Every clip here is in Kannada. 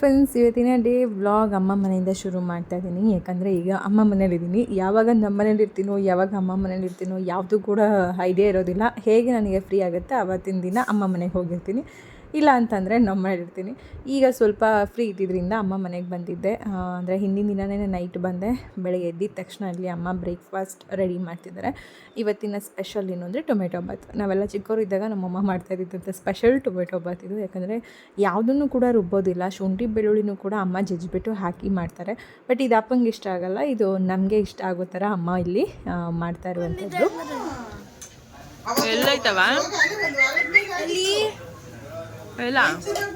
ಫ್ರೆಂಡ್ಸ್ ಇವತ್ತಿನ ಡೇ ವ್ಲಾಗ್ ಅಮ್ಮ ಮನೆಯಿಂದ ಶುರು ಮಾಡ್ತಾ ಇದ್ದೀನಿ ಯಾಕಂದರೆ ಈಗ ಅಮ್ಮ ಮನೇಲಿದ್ದೀನಿ ಯಾವಾಗ ನಮ್ಮ ಮನೇಲಿ ಇರ್ತೀನೋ, ಯಾವಾಗ ಅಮ್ಮ ಮನೇಲಿ ಇರ್ತೀನೋ, ಯಾವುದು ಕೂಡ ಐಡಿಯಾ ಇರೋದಿಲ್ಲ. ಹೇಗೆ ನನಗೆ ಫ್ರೀ ಆಗುತ್ತೆ ಆವತ್ತಿನ ದಿನ ಅಮ್ಮ ಮನೆಗೆ ಹೋಗಿರ್ತೀನಿ. ಇಲ್ಲ ಅಂತಂದರೆ ನಮ್ಮ ಮಾಡಿರ್ತೀನಿ. ಇರ್ತೀನಿ ಈಗ ಸ್ವಲ್ಪ ಫ್ರೀ ಇದ್ದಿದ್ದರಿಂದ ಅಮ್ಮ ಮನೆಗೆ ಬಂದಿದ್ದೆ. ಅಂದರೆ ಹಿಂದಿನ ದಿನವೇ ನೈಟ್ ಬಂದೆ. ಬೆಳಗ್ಗೆ ಎದ್ದಿದ ತಕ್ಷಣ ಅಲ್ಲಿ ಅಮ್ಮ ಬ್ರೇಕ್ಫಾಸ್ಟ್ ರೆಡಿ ಮಾಡ್ತಿದ್ದಾರೆ. ಇವತ್ತಿನ ಸ್ಪೆಷಲ್ ಏನು ಅಂದರೆ ಟೊಮೆಟೊ ಬಾತ್ ನಾವೆಲ್ಲ ಚಿಕ್ಕವರಿದ್ದಾಗ ನಮ್ಮಮ್ಮ ಮಾಡ್ತಾ ಇದ್ದಂಥ ಸ್ಪೆಷಲ್ ಟೊಮೆಟೊ ಬಾತ್ ಇದು. ಯಾಕಂದರೆ ಯಾವುದನ್ನು ಕೂಡ ರುಬ್ಬೋದಿಲ್ಲ. ಶುಂಠಿ ಬೆಳ್ಳುಳ್ಳಿನೂ ಕೂಡ ಅಮ್ಮ ಜಜ್ಜಿಬಿಟ್ಟು ಹಾಕಿ ಮಾಡ್ತಾರೆ. ಬಟ್ ಇದು ಅಪ್ಪಂಗೆ ಇಷ್ಟ ಆಗಲ್ಲ. ಇದು ನಮಗೆ ಇಷ್ಟ ಆಗೋ ಥರ ಅಮ್ಮ ಇಲ್ಲಿ ಮಾಡ್ತಾ ಇರುವಂಥದ್ದು ಎಲ್ಲೈತವ ಎಲ್ಲ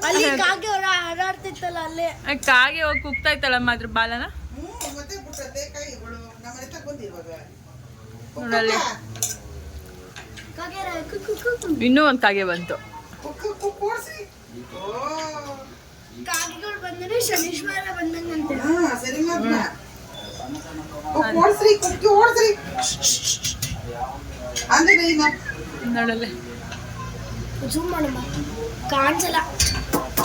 ಅಲ್ಲಿ ಕಾಗೆ ಹೊರ ಹಾರಾಡ್ತಿತ್ತಲ್ಲ ಅಲ್ಲೇ. ಕಾಗೆ ಹೋಗಿ ಕುಗ್ತಾ ಇತ್ತಲ್ಲಮ್ಮ ಅದ್ರ ಬಾಲನ? ನೋಡಲ್ಲಿ. ಇನ್ನೂ ಒಂದು ಕಾಗೆ ಬಂತು. ಕಾಗೆಗಳು ಬಂದ್ರೆ ಶನೀಶ್ವರ ಬಂದಂಗಂತೆ ಓಡಿಸ್ರಿ ಕುಕ್ಕಿ ಓಡಿಸ್ರಿ ಆಂಜನೇಯನ ನೋಡಲ್ಲಿ. ಜೂಮ್ ಮಾಡಮ್ಮ ಕಾಣಿಸಲ್ಲ.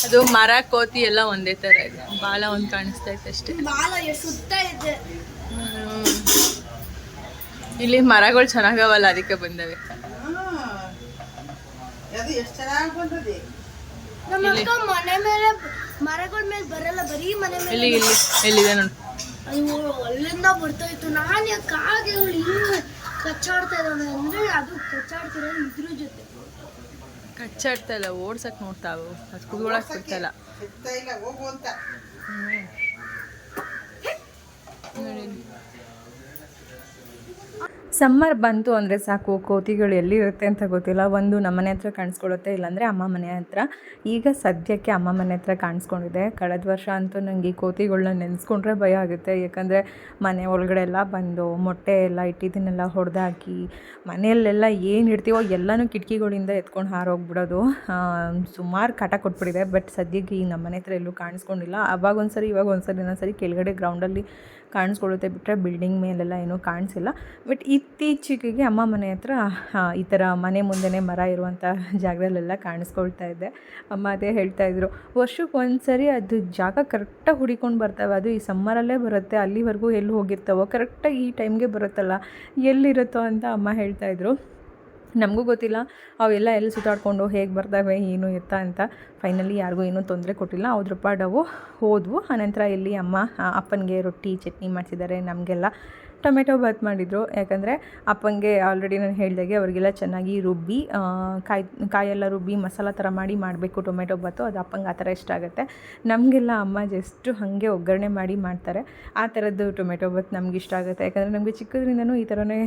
ಅದು ಮರ ಕೋತಿ ಎಲ್ಲ ಒಂದೇ ತರ ಇದೆ. ಬಾಲ ಒಂದ್ ಕಾಣಿಸ್ತಾ ಇತ್ತು ಅಷ್ಟೇ. ಬಾಲ ಎಷ್ಟು ಸುತ್ತ ಇದೆ. ಇಲ್ಲಿ ಮರಗಳು ಚೆನ್ನಾಗವಲ್ಲ ಅದಕ್ಕೆ ಬಂದವೆ. ಅದು ಎಷ್ಟು ಚೆನ್ನಾಗಿ ಬಂದದೆ. ನಮ್ಮ ಮನೆ ಮೇಲೆ ಮರಗಳ ಮೇಲೆ ಬರಲ್ಲ ಬರೀ ಮನೆ ಮೇಲೆ ಇಲ್ಲಿ ಇಲ್ಲಿ ಎಲ್ಲಿದೆ ನೋಡಿ. ಅಯ್ಯೋ ಅಲ್ಲಿಂದ ಬರ್ತಾ ಇತ್ತು ನಾನು ಯಾಕೆ ಕಾಗೆಗಳು ಹಿಂಗೆ ಕಚ್ಚಾಡ್ತಾ ಇದ್ದಾವೆ ಅಂದ್ರೆ ಅದು ಕಚ್ಚಾಡ್ತಿರೋದು ಇದ್ರ ಜೊತೆ. ಕಚ್ಚಾಡ್ತಾ ಇಲ್ಲ ಓಡ್ಸಕ್ ನೋಡ್ತಾವು ಅದು ಕುದ್ಕೊಳಕ್ ಬಿಡ್ತಾ ಇಲ್ಲ. ಸಿಗ್ತಾ ಇಲ್ಲ ಹೋಗು ಅಂತ. ನೋಡಿ. ಸಮ್ಮರ್ ಬಂತು ಅಂದರೆ ಸಾಕು, ಕೋತಿಗಳು ಎಲ್ಲಿರುತ್ತೆ ಅಂತ ಗೊತ್ತಿಲ್ಲ. ಒಂದು ನಮ್ಮ ಮನೆ ಹತ್ರ ಕಾಣಿಸ್ಕೊಳ್ಳುತ್ತೆ, ಇಲ್ಲಾಂದರೆ ಅಮ್ಮ ಮನೆ ಹತ್ರ. ಈಗ ಸದ್ಯಕ್ಕೆ ಅಮ್ಮ ಮನೆ ಹತ್ರ ಕಾಣಿಸ್ಕೊಂಡಿದೆ. ಕಳೆದ ವರ್ಷ ಅಂತೂ ನನಗೆ ಕೋತಿಗಳನ್ನ ನೆನೆಸ್ಕೊಂಡ್ರೆ ಭಯ ಆಗುತ್ತೆ. ಯಾಕಂದರೆ ಮನೆ ಒಳಗಡೆ ಎಲ್ಲ ಬಂದು ಮೊಟ್ಟೆ ಎಲ್ಲ ಇಟ್ಟಿದ್ದನ್ನೆಲ್ಲ ಹೊಡೆದಾಕಿ, ಮನೆಯಲ್ಲೆಲ್ಲ ಏನು ಇಡ್ತೀವೋ ಎಲ್ಲನೂ ಕಿಟಕಿಗಳಿಂದ ಎತ್ಕೊಂಡು ಹಾರೋಗ್ಬಿಡೋದು. ಸುಮಾರು ಕಟ ಕೊಟ್ಬಿಟ್ಟಿದೆ. ಬಟ್ ಸದ್ಯಕ್ಕೆ ಈ ನಮ್ಮ ಮನೆ ಹತ್ರ ಎಲ್ಲೂ ಕಾಣಿಸ್ಕೊಂಡಿಲ್ಲ. ಅವಾಗ ಒಂದ್ಸರಿ ಇವಾಗ ಒಂದ್ಸರಿ ಇನ್ನೊಂದ್ಸರಿ ಕೆಳಗಡೆ ಗ್ರೌಂಡಲ್ಲಿ ಕಾಣಿಸ್ಕೊಳ್ಳುತ್ತೆ. ಬಿಟ್ಟರೆ ಬಿಲ್ಡಿಂಗ್ ಮೇಲೆಲ್ಲ ಏನೂ ಕಾಣಿಸಿಲ್ಲ. ಬಟ್ ಇತ್ತೀಚೆಗೆ ಅಮ್ಮ ಮನೆ ಹತ್ರ ಈ ಥರ ಮನೆ ಮುಂದೆನೇ ಮರ ಇರುವಂಥ ಜಾಗದಲ್ಲೆಲ್ಲ ಕಾಣಿಸ್ಕೊಳ್ತಾ ಇದ್ದೆ ಅಮ್ಮ ಅದೇ ಹೇಳ್ತಾ ಇದ್ರು, ವರ್ಷಕ್ಕೆ ಒಂದು ಸರಿ ಅದು ಜಾಗ ಕರೆಕ್ಟಾಗಿ ಹುಡಿಕೊಂಡು ಬರ್ತವೆ. ಅದು ಈ ಸಮ್ಮರಲ್ಲೇ ಬರುತ್ತೆ. ಅಲ್ಲಿವರೆಗೂ ಎಲ್ಲಿ ಹೋಗಿರ್ತಾವೋ, ಕರೆಕ್ಟಾಗಿ ಈ ಟೈಮ್ಗೆ ಬರುತ್ತಲ್ಲ, ಎಲ್ಲಿರುತ್ತೋ ಅಂತ ಅಮ್ಮ ಹೇಳ್ತಾ ಇದ್ರು. ನಮಗೂ ಗೊತ್ತಿಲ್ಲ. ಅವೆಲ್ಲ ಎಲ್ಲಿ ಸುತ್ತಾಡ್ಕೊಂಡು ಹೇಗೆ ಬರ್ತವೆ, ಏನು ಎತ್ತ ಅಂತ ಫೈನಲಿ ಯಾರಿಗೂ ಏನೂ ತೊಂದರೆ ಕೊಟ್ಟಿಲ್ಲ. ಅವ್ರ ಪಾಡವು ಹೋದ್ವು. ಆನಂತರ ಇಲ್ಲಿ ಅಮ್ಮ ಅಪ್ಪನಿಗೆ ರೊಟ್ಟಿ, ಚಟ್ನಿ ಮಾಡಿಸಿದ್ದಾರೆ ನಮಗೆಲ್ಲ. ಟೊಮೆಟೊ ಬಾತ್ ಮಾಡಿದರು. ಯಾಕಂದರೆ ಅಪ್ಪಂಗೆ ಆಲ್ರೆಡಿ ನಾನು ಹೇಳಿದಾಗೆ ಅವರಿಗೆಲ್ಲ ಚೆನ್ನಾಗಿ ರುಬ್ಬಿ ಕಾಯಿ, ಕಾಯೆಲ್ಲ ರುಬ್ಬಿ, ಮಸಾಲ ಥರ ಮಾಡಿ ಮಾಡಬೇಕು ಟೊಮೆಟೊ ಬಾತು. ಅದು ಅಪ್ಪಂಗೆ ಆ ಥರ ಇಷ್ಟ ಆಗುತ್ತೆ. ನಮಗೆಲ್ಲ ಅಮ್ಮ ಜಸ್ಟು ಹಾಗೆ ಒಗ್ಗರಣೆ ಮಾಡಿ ಮಾಡ್ತಾರೆ. ಆ ಥರದ್ದು ಟೊಮೆಟೊ ಬಾತ್ ನಮ್ಗೆ ಇಷ್ಟ ಆಗುತ್ತೆ. ಯಾಕಂದರೆ ನಮಗೆ ಚಿಕ್ಕದ್ರಿಂದನೂ ಈ ಥರನೇ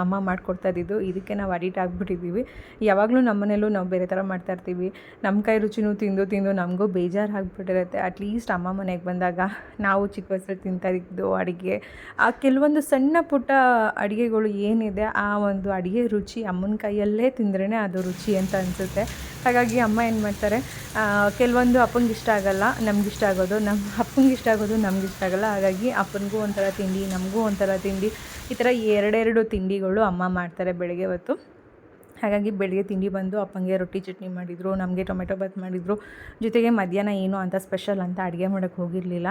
ಅಮ್ಮ ಮಾಡ್ಕೊಡ್ತಾ ಇದ್ದಿದ್ದು. ಇದಕ್ಕೆ ನಾವು ಅಡಿಟ್ ಆಗಿಬಿಟ್ಟಿದ್ದೀವಿ. ಯಾವಾಗಲೂ ನಮ್ಮ ಮನೇಲೂ ನಾವು ಬೇರೆ ಥರ ಮಾಡ್ತಾ ಇರ್ತೀವಿ. ನಮ್ಮ ಕೈ ರುಚಿನೂ ತಿಂದು ತಿಂದು ನಮಗೂ ಬೇಜಾರು ಆಗಿಬಿಟ್ಟಿರುತ್ತೆ. ಅಟ್ಲೀಸ್ಟ್ ಅಮ್ಮ ಮನೆಗೆ ಬಂದಾಗ ನಾವು ಚಿಕ್ಕ ವಯಸ್ಸಲ್ಲಿ ತಿಂತಾ ಇದ್ದು ಅಡುಗೆ, ಆ, ಕೆಲವೊಂದು ಸಣ್ಣ ಪುಟ್ಟ ಅಡುಗೆಗಳು ಏನಿದೆ, ಆ ಒಂದು ಅಡುಗೆ ರುಚಿ ಅಮ್ಮನ ಕೈಯಲ್ಲೇ ತಿಂದ್ರೇ ಅದು ರುಚಿ ಅಂತ ಅನಿಸುತ್ತೆ. ಹಾಗಾಗಿ ಅಮ್ಮ ಏನು ಮಾಡ್ತಾರೆ ಕೆಲವೊಂದು ಅಪ್ಪಂಗೆ ಇಷ್ಟ ಆಗೋಲ್ಲ, ನಮ್ಗೆ ಇಷ್ಟ ಆಗೋದು ನಮ್ಮ ಅಪ್ಪಂಗೆ ಇಷ್ಟ ಆಗೋದು ಇಷ್ಟ ಆಗಲ್ಲ. ಹಾಗಾಗಿ ಅಪ್ಪನಿಗೂ ಒಂಥರ ತಿಂಡಿ, ನಮಗೂ ಒಂಥರ ತಿಂಡಿ. ಈ ಥರ ಎರಡೆರಡು ತಿಂಡಿಗಳು ಅಮ್ಮ ಮಾಡ್ತಾರೆ ಬೆಳಗ್ಗೆ ಹೊತ್ತು. ಹಾಗಾಗಿ ಬೆಳಗ್ಗೆ ತಿಂಡಿ ಬಂದು ಅಪ್ಪಂಗೆ ರೊಟ್ಟಿ ಚಟ್ನಿ ಮಾಡಿದರು, ನಮಗೆ ಟೊಮೆಟೊ ಬಾತ್ ಮಾಡಿದರು. ಜೊತೆಗೆ ಮಧ್ಯಾಹ್ನ ಏನು ಅಂತ ಸ್ಪೆಷಲ್ ಅಂತ ಅಡುಗೆ ಮಾಡೋಕ್ಕೆ ಹೋಗಿರಲಿಲ್ಲ.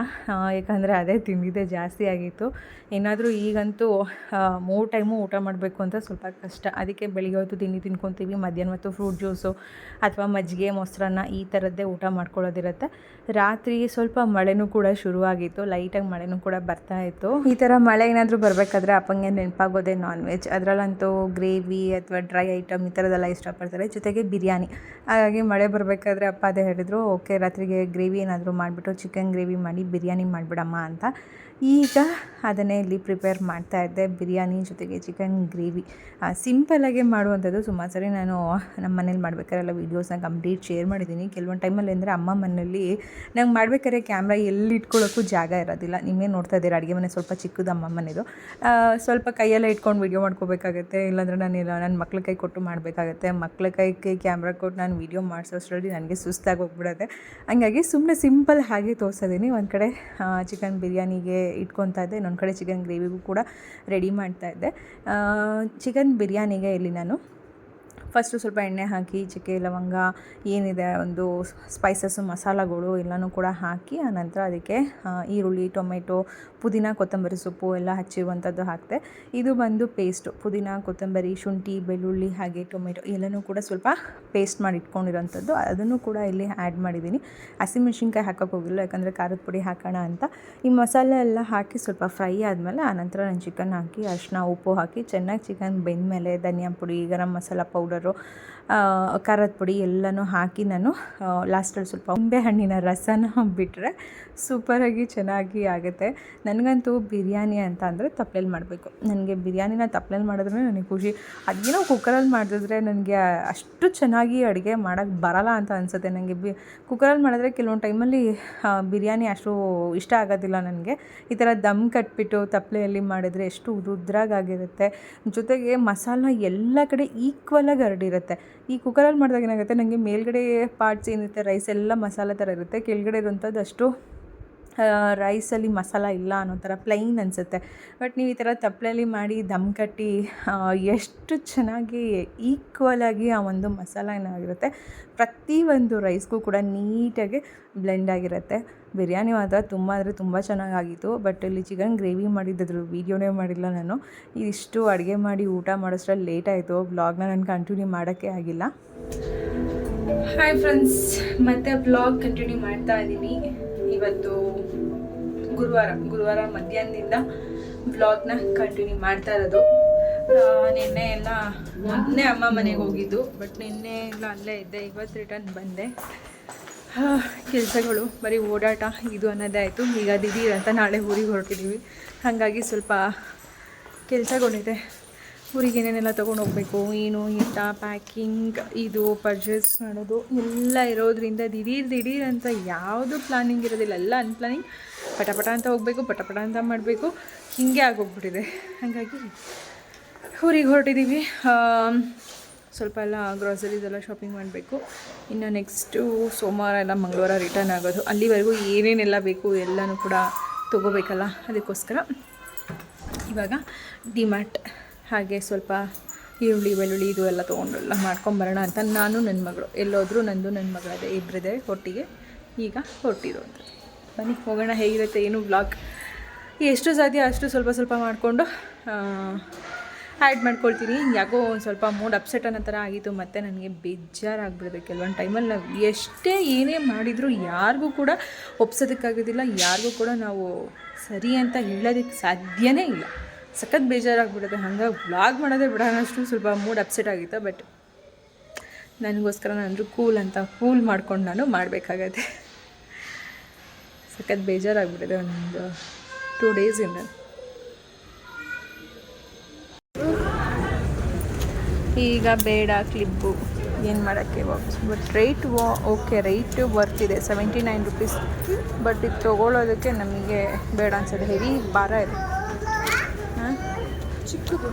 ಯಾಕಂದರೆ ಅದೇ ತಿಂದಿದ್ದೆ ಜಾಸ್ತಿ ಆಗಿತ್ತು. ಏನಾದರೂ ಈಗಂತೂ ಮೂರು ಟೈಮು ಊಟ ಮಾಡಬೇಕು ಅಂತ ಸ್ವಲ್ಪ ಕಷ್ಟ. ಅದಕ್ಕೆ ಬೆಳಿಗ್ಗೆ ಹೊತ್ತು ತಿಂಡಿ ತಿನ್ಕೊತೀವಿ. ಮಧ್ಯಾಹ್ನ ಹೊತ್ತು ಫ್ರೂಟ್ ಜ್ಯೂಸು ಅಥವಾ ಮಜ್ಜಿಗೆ, ಮೊಸರನ್ನ ಈ ಥರದ್ದೇ ಊಟ ಮಾಡ್ಕೊಳ್ಳೋದಿರುತ್ತೆ. ರಾತ್ರಿ ಸ್ವಲ್ಪ ಮಳೆನೂ ಕೂಡ ಶುರುವಾಗಿತ್ತು. ಲೈಟಾಗಿ ಮಳೆನೂ ಕೂಡ ಬರ್ತಾ ಇತ್ತು. ಈ ಥರ ಮಳೆ ಏನಾದರೂ ಬರಬೇಕಾದ್ರೆ ಅಪ್ಪಂಗೆ ನೆನಪಾಗೋದೇ ನಾನ್ ವೆಜ್ ಅದರಲ್ಲಂತೂ ಗ್ರೇವಿ ಅಥವಾ ಡ್ರೈ ಐಟಮ್ ಈ ಥರದೆಲ್ಲ ಇಷ್ಟಪಡ್ತಾರೆ. ಜೊತೆಗೆ ಬಿರಿಯಾನಿ. ಹಾಗಾಗಿ ಮಳೆ ಬರಬೇಕಾದ್ರೆ ಅಪ್ಪ ಅದೇ ಹೇಳಿದರು, ಓಕೆ, ರಾತ್ರಿಗೆ ಗ್ರೇವಿ ಏನಾದರೂ ಮಾಡಿಬಿಟ್ಟು ಚಿಕನ್ ಗ್ರೇವಿ ಮಾಡಿ ಬಿರಿಯಾನಿ ಮಾಡಿಬಿಡಮ್ಮ ಅಂತ. ಈಗ ಅದನ್ನೇ ಇಲ್ಲಿ ಪ್ರಿಪೇರ್ ಮಾಡ್ತಾ ಇದ್ದೆ. ಬಿರಿಯಾನಿ ಜೊತೆಗೆ ಚಿಕನ್ ಗ್ರೇವಿ ಸಿಂಪಲಾಗೆ ಮಾಡುವಂಥದ್ದು ಸುಮಾರು ಸರಿ ನಾನು ನಮ್ಮ ಮನೇಲಿ ಮಾಡ್ಬೇಕಾರೆಲ್ಲ ವೀಡಿಯೋಸ್ನ ಕಂಪ್ಲೀಟ್ ಶೇರ್ ಮಾಡಿದ್ದೀನಿ. ಕೆಲವೊಂದು ಟೈಮಲ್ಲಿ ಅಂದರೆ ಅಮ್ಮ ಮನೆಯಲ್ಲಿ ನಂಗೆ ಮಾಡ್ಬೇಕಾದ್ರೆ ಕ್ಯಾಮ್ರಾ ಎಲ್ಲಿ ಇಟ್ಕೊಳ್ಳೋಕ್ಕೂ ಜಾಗ ಇರೋದಿಲ್ಲ. ನೀವೇ ನೋಡ್ತಾ ಇದ್ದೀರಾ, ಅಡುಗೆ ಮನೆ ಸ್ವಲ್ಪ ಚಿಕ್ಕದು ಅಮ್ಮ ಮನೆಯದು ಸ್ವಲ್ಪ ಕೈಯಲ್ಲೇ ಇಟ್ಕೊಂಡು ವೀಡಿಯೋ ಮಾಡ್ಕೋಬೇಕಾಗತ್ತೆ. ಇಲ್ಲಾಂದರೆ ನಾನು ಇಲ್ಲ ನನ್ನ ಮಕ್ಳ ಕೈ ಕೊಟ್ಟು ಮಾಡಬೇಕಾಗತ್ತೆ. ಮಕ್ಳ ಕೈಗೆ ಕ್ಯಾಮ್ರಾ ಕೊಟ್ಟು ನಾನು ವೀಡಿಯೋ ಮಾಡಿಸೋಷ್ಟರಲ್ಲಿ ನನಗೆ ಸುಸ್ತಾಗಿ ಹೋಗ್ಬಿಡುತ್ತೆ. ಹಂಗಾಗಿ ಸುಮ್ಮನೆ ಸಿಂಪಲ್ ಹಾಗೆ ತೋರಿಸಿದ್ದೀನಿ ಒಂದು ಕಡೆ ಚಿಕನ್ ಬಿರಿಯಾನಿಗೆ ಇಟ್ಕೊತಾ ಇದ್ದೆ. ಇನ್ನೊಂದು ಕಡೆ ಚಿಕನ್ ಗ್ರೇವಿಗೂ ಕೂಡ ರೆಡಿ ಮಾಡ್ತಾ ಇದ್ದೆ. ಚಿಕನ್ ಬಿರಿಯಾನಿಗೆ ಇಲ್ಲಿ ನಾನು? ಫಸ್ಟು ಸ್ವಲ್ಪ ಎಣ್ಣೆ ಹಾಕಿ, ಚಕ್ಕೆ ಲವಂಗ, ಏನಿದೆ ಒಂದು ಸ್ಪೈಸಸ್ಸು ಮಸಾಲಗಳು ಎಲ್ಲನೂ ಕೂಡ ಹಾಕಿ ಆನಂತರ ಅದಕ್ಕೆ ಈರುಳ್ಳಿ, ಟೊಮೆಟೊ, ಪುದೀನ, ಕೊತ್ತಂಬರಿ ಸೊಪ್ಪು ಎಲ್ಲ ಹಚ್ಚಿರುವಂಥದ್ದು ಹಾಕಿದೆ ಇದು ಬಂದು ಪೇಸ್ಟು ಪುದೀನ, ಕೊತ್ತಂಬರಿ, ಶುಂಠಿ, ಬೆಳ್ಳುಳ್ಳಿ ಹಾಗೆ ಟೊಮೆಟೊ ಎಲ್ಲನೂ ಕೂಡ ಸ್ವಲ್ಪ ಪೇಸ್ಟ್ ಮಾಡಿ ಇಟ್ಕೊಂಡಿರೋಂಥದ್ದು ಅದನ್ನು ಕೂಡ ಇಲ್ಲಿ ಆ್ಯಡ್ ಮಾಡಿದ್ದೀನಿ. ಹಸಿಮೆಣ್ಸಿನ್ಕಾಯಿ ಹಾಕೋಕೆ ಹೋಗಿಲ್ಲ, ಯಾಕಂದರೆ ಖಾರದ ಪುಡಿ ಹಾಕೋಣ ಅಂತ. ಈ ಮಸಾಲೆ ಎಲ್ಲ ಹಾಕಿ ಸ್ವಲ್ಪ ಫ್ರೈ ಆದಮೇಲೆ ಆನಂತರ ನಾನು ಚಿಕನ್ ಹಾಕಿ ಅರಿಶಿನ ಉಪ್ಪು ಹಾಕಿ ಚೆನ್ನಾಗಿ ಚಿಕನ್ ಬೆಂದಮೇಲೆ, ಧನಿಯಾ ಪುಡಿ, ಗರಂ ಮಸಾಲ ಪೌಡರು perro ಖಾರದ ಪುಡಿ ಎಲ್ಲನೂ ಹಾಕಿ ನಾನು ಲಾಸ್ಟಲ್ಲಿ ಸ್ವಲ್ಪ ಉಂಬೆ ಹಣ್ಣಿನ ರಸನ ಬಿಟ್ಟರೆ ಸೂಪರಾಗಿ ಚೆನ್ನಾಗಿ ಆಗುತ್ತೆ. ನನಗಂತೂ ಬಿರಿಯಾನಿ ಅಂತ ಅಂದರೆ ತಪ್ಪಲೆಯಲ್ಲಿ ಮಾಡಬೇಕು. ನನಗೆ ಬಿರಿಯಾನಿನ ತಪ್ಪಲೆಯಲ್ಲಿ ಮಾಡಿದ್ರೆ ನನಗೆ ಖುಷಿ. ಅದೇನೋ ಕುಕ್ಕರಲ್ಲಿ ಮಾಡಿದ್ರೆ ನನಗೆ ಅಷ್ಟು ಚೆನ್ನಾಗಿ ಅಡುಗೆ ಮಾಡೋಕ್ಕೆ ಬರಲ್ಲ ಅಂತ ಅನಿಸುತ್ತೆ. ನನಗೆ ಬಿ, ಕುಕ್ಕರಲ್ಲಿ ಮಾಡಿದ್ರೆ ಕೆಲವೊಂದು ಟೈಮಲ್ಲಿ ಬಿರಿಯಾನಿ ಅಷ್ಟು ಇಷ್ಟ ಆಗೋದಿಲ್ಲ ನನಗೆ. ಈ ಥರ ದಮ್ ಕಟ್ಬಿಟ್ಟು ತಪ್ಪಲೆಯಲ್ಲಿ ಮಾಡಿದರೆ ಎಷ್ಟು ಉದುದ್ರಾಗಿರುತ್ತೆ ಜೊತೆಗೆ ಮಸಾಲ ಎಲ್ಲ ಕಡೆ ಈಕ್ವಲಾಗಿ ಹರಡಿರುತ್ತೆ. ಈ ಕುಕ್ಕರಲ್ಲಿ ಮಾಡಿದಾಗ ಏನಾಗುತ್ತೆ? ನನಗೆ ಮೇಲ್ಗಡೆ ಪಾರ್ಟ್ಸ್ ಏನಿರುತ್ತೆ ರೈಸ್ ಎಲ್ಲ ಮಸಾಲೆ ಥರ ಇರುತ್ತೆ. ಕೆಳಗಡೆ ಇರುವಂಥದ್ದು ಅಷ್ಟು ರೈಸಲ್ಲಿ ಮಸಾಲ ಇಲ್ಲ ಅನ್ನೋ ಥರ ಪ್ಲೈನ್ ಅನಿಸುತ್ತೆ. ಬಟ್ ನೀವು ಈ ಥರ ತಪ್ಪಲೆಯಲ್ಲಿ ಮಾಡಿ ದಮ್ ಕಟ್ಟಿ ಎಷ್ಟು ಚೆನ್ನಾಗಿ ಈಕ್ವಲಾಗಿ ಆ ಒಂದು ಮಸಾಲ ಏನಾಗಿರುತ್ತೆ ಪ್ರತಿಯೊಂದು ರೈಸ್ಗೂ ಕೂಡ ನೀಟಾಗಿ ಬ್ಲೆಂಡ್ ಆಗಿರುತ್ತೆ. ಬಿರಿಯಾನಿ ಮಾತ್ರ ತುಂಬ ಅಂದರೆ ತುಂಬ ಚೆನ್ನಾಗಾಗಿತ್ತು. ಬಟ್ ಇಲ್ಲಿ ಚಿಕನ್ ಗ್ರೇವಿ ಮಾಡಿದ್ದರು ವೀಡಿಯೋನೇ ಮಾಡಿಲ್ಲ ನಾನು. ಇಷ್ಟು ಅಡುಗೆ ಮಾಡಿ ಊಟ ಮಾಡೋಷ್ಟ್ರಲ್ಲಿ ಲೇಟ್ ಆಯಿತು. ಬ್ಲಾಗ್ನ ನಾನು ಕಂಟಿನ್ಯೂ ಮಾಡೋಕ್ಕೆ ಆಗಿಲ್ಲ. ಹಾಯ್ ಫ್ರೆಂಡ್ಸ್ ಮತ್ತೆ ಬ್ಲಾಗ್ ಕಂಟಿನ್ಯೂ ಮಾಡ್ತಾ ಇದ್ದೀನಿ. ಇವತ್ತು ಗುರುವಾರ ಗುರುವಾರ ಮಧ್ಯಾಹ್ನದಿಂದ ಬ್ಲಾಗ್ನ ಕಂಟಿನ್ಯೂ ಮಾಡ್ತಾ ಇರೋದು. ನಿನ್ನೆ ಎಲ್ಲ ಮೊನ್ನೆ ಅಮ್ಮ ಮನೆಗೆ ಹೋಗಿದ್ದು ಬಟ್ ನಿನ್ನೆ ಎಲ್ಲ ಅಲ್ಲೇ ಇದ್ದೆ, ಇವತ್ತು ರಿಟರ್ನ್ ಬಂದೆ. ಕೆಲಸಗಳು, ಬರೀ ಓಡಾಟ ಇದು ಅನ್ನೋದೇ ಆಯಿತು. ಈಗ ದಿಢೀರ್ ಅಂತ ನಾಳೆ ಊರಿಗೆ ಹೊರಟಿದ್ದೀವಿ. ಹಾಗಾಗಿ ಸ್ವಲ್ಪ ಕೆಲಸಗಳಿದೆ ಊರಿಗೆ ಏನೇನೆಲ್ಲ ತೊಗೊಂಡು ಹೋಗಬೇಕು? ಏನು, ಎಂತ ಪ್ಯಾಕಿಂಗ್ ಇದು ಪರ್ಚೇಸ್ ಮಾಡೋದು ಎಲ್ಲ ಇರೋದ್ರಿಂದ ದಿಢೀರ್ ದಿಢೀರ್ ಅಂತ ಯಾವುದು ಪ್ಲಾನಿಂಗ್ ಇರೋದಿಲ್ಲ. ಎಲ್ಲ ಅನ್ಪ್ಲಾನಿಂಗ್ ಪಟಪಟ ಅಂತ ಹೋಗಬೇಕು, ಪಟಪಟ ಅಂತ ಮಾಡಬೇಕು. ಹೀಗೆ ಆಗೋಗ್ಬಿಟ್ಟಿದೆ. ಹಾಗಾಗಿ ಊರಿಗೆ ಹೊರಟಿದ್ದೀವಿ ಸ್ವಲ್ಪ ಎಲ್ಲ ಗ್ರಾಸರೀಸ್ ಎಲ್ಲ ಶಾಪಿಂಗ್ ಮಾಡಬೇಕು. ಇನ್ನು ನೆಕ್ಸ್ಟು ಸೋಮವಾರ ಎಲ್ಲ ಮಂಗಳವಾರ ರಿಟರ್ನ್ ಆಗೋದು. ಅಲ್ಲಿವರೆಗೂ ಏನೇನೆಲ್ಲ ಬೇಕು ಎಲ್ಲನೂ ಕೂಡ ತೊಗೋಬೇಕಲ್ಲ? ಅದಕ್ಕೋಸ್ಕರ ಇವಾಗ ಡಿಮಾರ್ಟ್ ಹಾಗೆ ಸ್ವಲ್ಪ ಈರುಳ್ಳಿ, ಬೆಳ್ಳುಳ್ಳಿ ಇದು ಎಲ್ಲ ತೊಗೊಂಡು ಎಲ್ಲ ಮಾಡ್ಕೊಂಬರೋಣ ಅಂತ ನಾನು, ನನ್ನ ಮಗಳು. ಎಲ್ಲೋದ್ರೂ ನಂದು, ನನ್ನ ಮಗಳದೇ ಇಬ್ಬರದೇ ಒಟ್ಟಿಗೆ ಈಗ ಹೊರಟಿರೋದು. ಬನ್ನಿ, ಹೋಗೋಣ ಹೇಗಿರುತ್ತೆ, ಏನು ಬ್ಲಾಗ್ ಎಷ್ಟು ಸಾಧ್ಯ ಅಷ್ಟು ಸ್ವಲ್ಪ ಸ್ವಲ್ಪ ಮಾಡಿಕೊಂಡು ಆ್ಯಡ್ ಮಾಡ್ಕೊಳ್ತೀನಿ. ಯಾಕೋ ಒಂದು ಸ್ವಲ್ಪ ಮೂಡ್ ಅಪ್ಸೆಟ್ ಅನ್ನೋ ಥರ ಆಗಿತ್ತು, ಮತ್ತು ನನಗೆ ಬೇಜಾರಾಗ್ಬಿಡ್ಬೇಕು ಕೆಲವೊಂದು ಟೈಮಲ್ಲಿ ನಾವು ಎಷ್ಟೇ ಏನೇ ಮಾಡಿದರೂ ಯಾರಿಗೂ ಕೂಡ ಒಪ್ಸೋದಕ್ಕಾಗೋದಿಲ್ಲ, ಯಾರಿಗೂ ಕೂಡ ನಾವು ಸರಿ ಅಂತ ಹೇಳೋದಕ್ಕೆ ಸಾಧ್ಯವೇ ಇಲ್ಲ. ಸಖತ್ ಬೇಜಾರಾಗ್ಬಿಡುತ್ತೆ. ಹಂಗಾಗಿ ವ್ಲಾಗ್ ಮಾಡೋದೇ ಬಿಡ ಅನ್ನೋಷ್ಟು ಸ್ವಲ್ಪ ಮೂಡ್ ಅಪ್ಸೆಟ್ ಆಗಿತ್ತು ಬಟ್ ನನಗೋಸ್ಕರ ನಾನು ಕೂಲ್ ಅಂತ ಕೂಲ್ ಮಾಡ್ಕೊಂಡು ನಾನು ಮಾಡಬೇಕಾಗತ್ತೆ. ಸಖತ್ ಬೇಜಾರಾಗಿಬಿಟ್ಟಿದೆ ಒಂದು ಟೂ ಡೇಸಿಂದ ಈಗ ಬೇಡ ಕ್ಲಿಪ್ಪು ಏನು ಮಾಡೋಕ್ಕೆ? ವಾಪಸ್ ಬಟ್ ರೇಟ್ ವಾ ಓಕೆ ರೇಟ್ ಇದೆ ಸೆವೆಂಟಿ ನೈನ್ ರುಪೀಸ್ ಬಟ್ ಇದು ತೊಗೊಳೋದಕ್ಕೆ ನಮಗೆ ಬೇಡ ಅನ್ಸೋದು ಹೆವಿ ಭಾರ ಇದೆ. ಚಿಕ್ಕದು.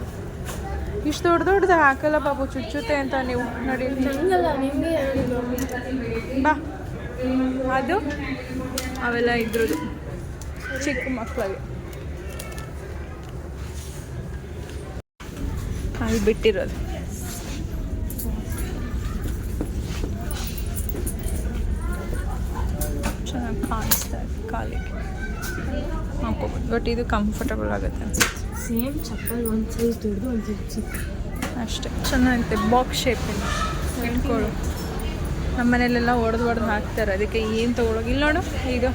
ಇಷ್ಟು ದೊಡ್ಡ ದೊಡ್ಡದು ಹಾಕಲ್ಲ ಬಾಬು ಚುಚ್ಚುತ್ತೆ ಅಂತ ನೀವು ನೋಡಿ. ಬಾ. ಅದು? ಅವೆಲ್ಲ ಇದ್ರದ್ದು. ಚಿಕ್ಕ ಮಕ್ಕಳಿಗೆ ಅಲ್ಲಿ ಬಿಟ್ಟಿರೋದು. ಚೆನ್ನಾಗಿ ಕಾಣಿಸ್ತಾ ಇದೆ ಕಾಲಿಗೆ. ಹಾಕೋಬೋದು ಬಟ್ ಇದು ಕಂಫರ್ಟಬಲ್ ಆಗುತ್ತೆ ಅನ್ಸುತ್ತೆ. ಸೇಮ್ ಚಪ್ಪಲ್ ಒಂದು ಸೈಜ್ ದೊಡ್ಡದು ಒಂದು ಸೈಜ್ ಚಿಕ್ಕ. ಅಷ್ಟೇ. ಚೆನ್ನಾಗಿರುತ್ತೆ ಬಾಕ್ಸ್ ಶೇಪಿನ ಇಟ್ಕೊಳ್ಳು ನಮ್ಮ ಮನೇಲೆಲ್ಲ ಒಡೆದು ಒಡೆದು ಹಾಕ್ತಾರೆ. ಅದಕ್ಕೆ ಏನು ತೊಗೊಳೋಗಿ ಇಲ್ಲ ನೋಡು ಇದು.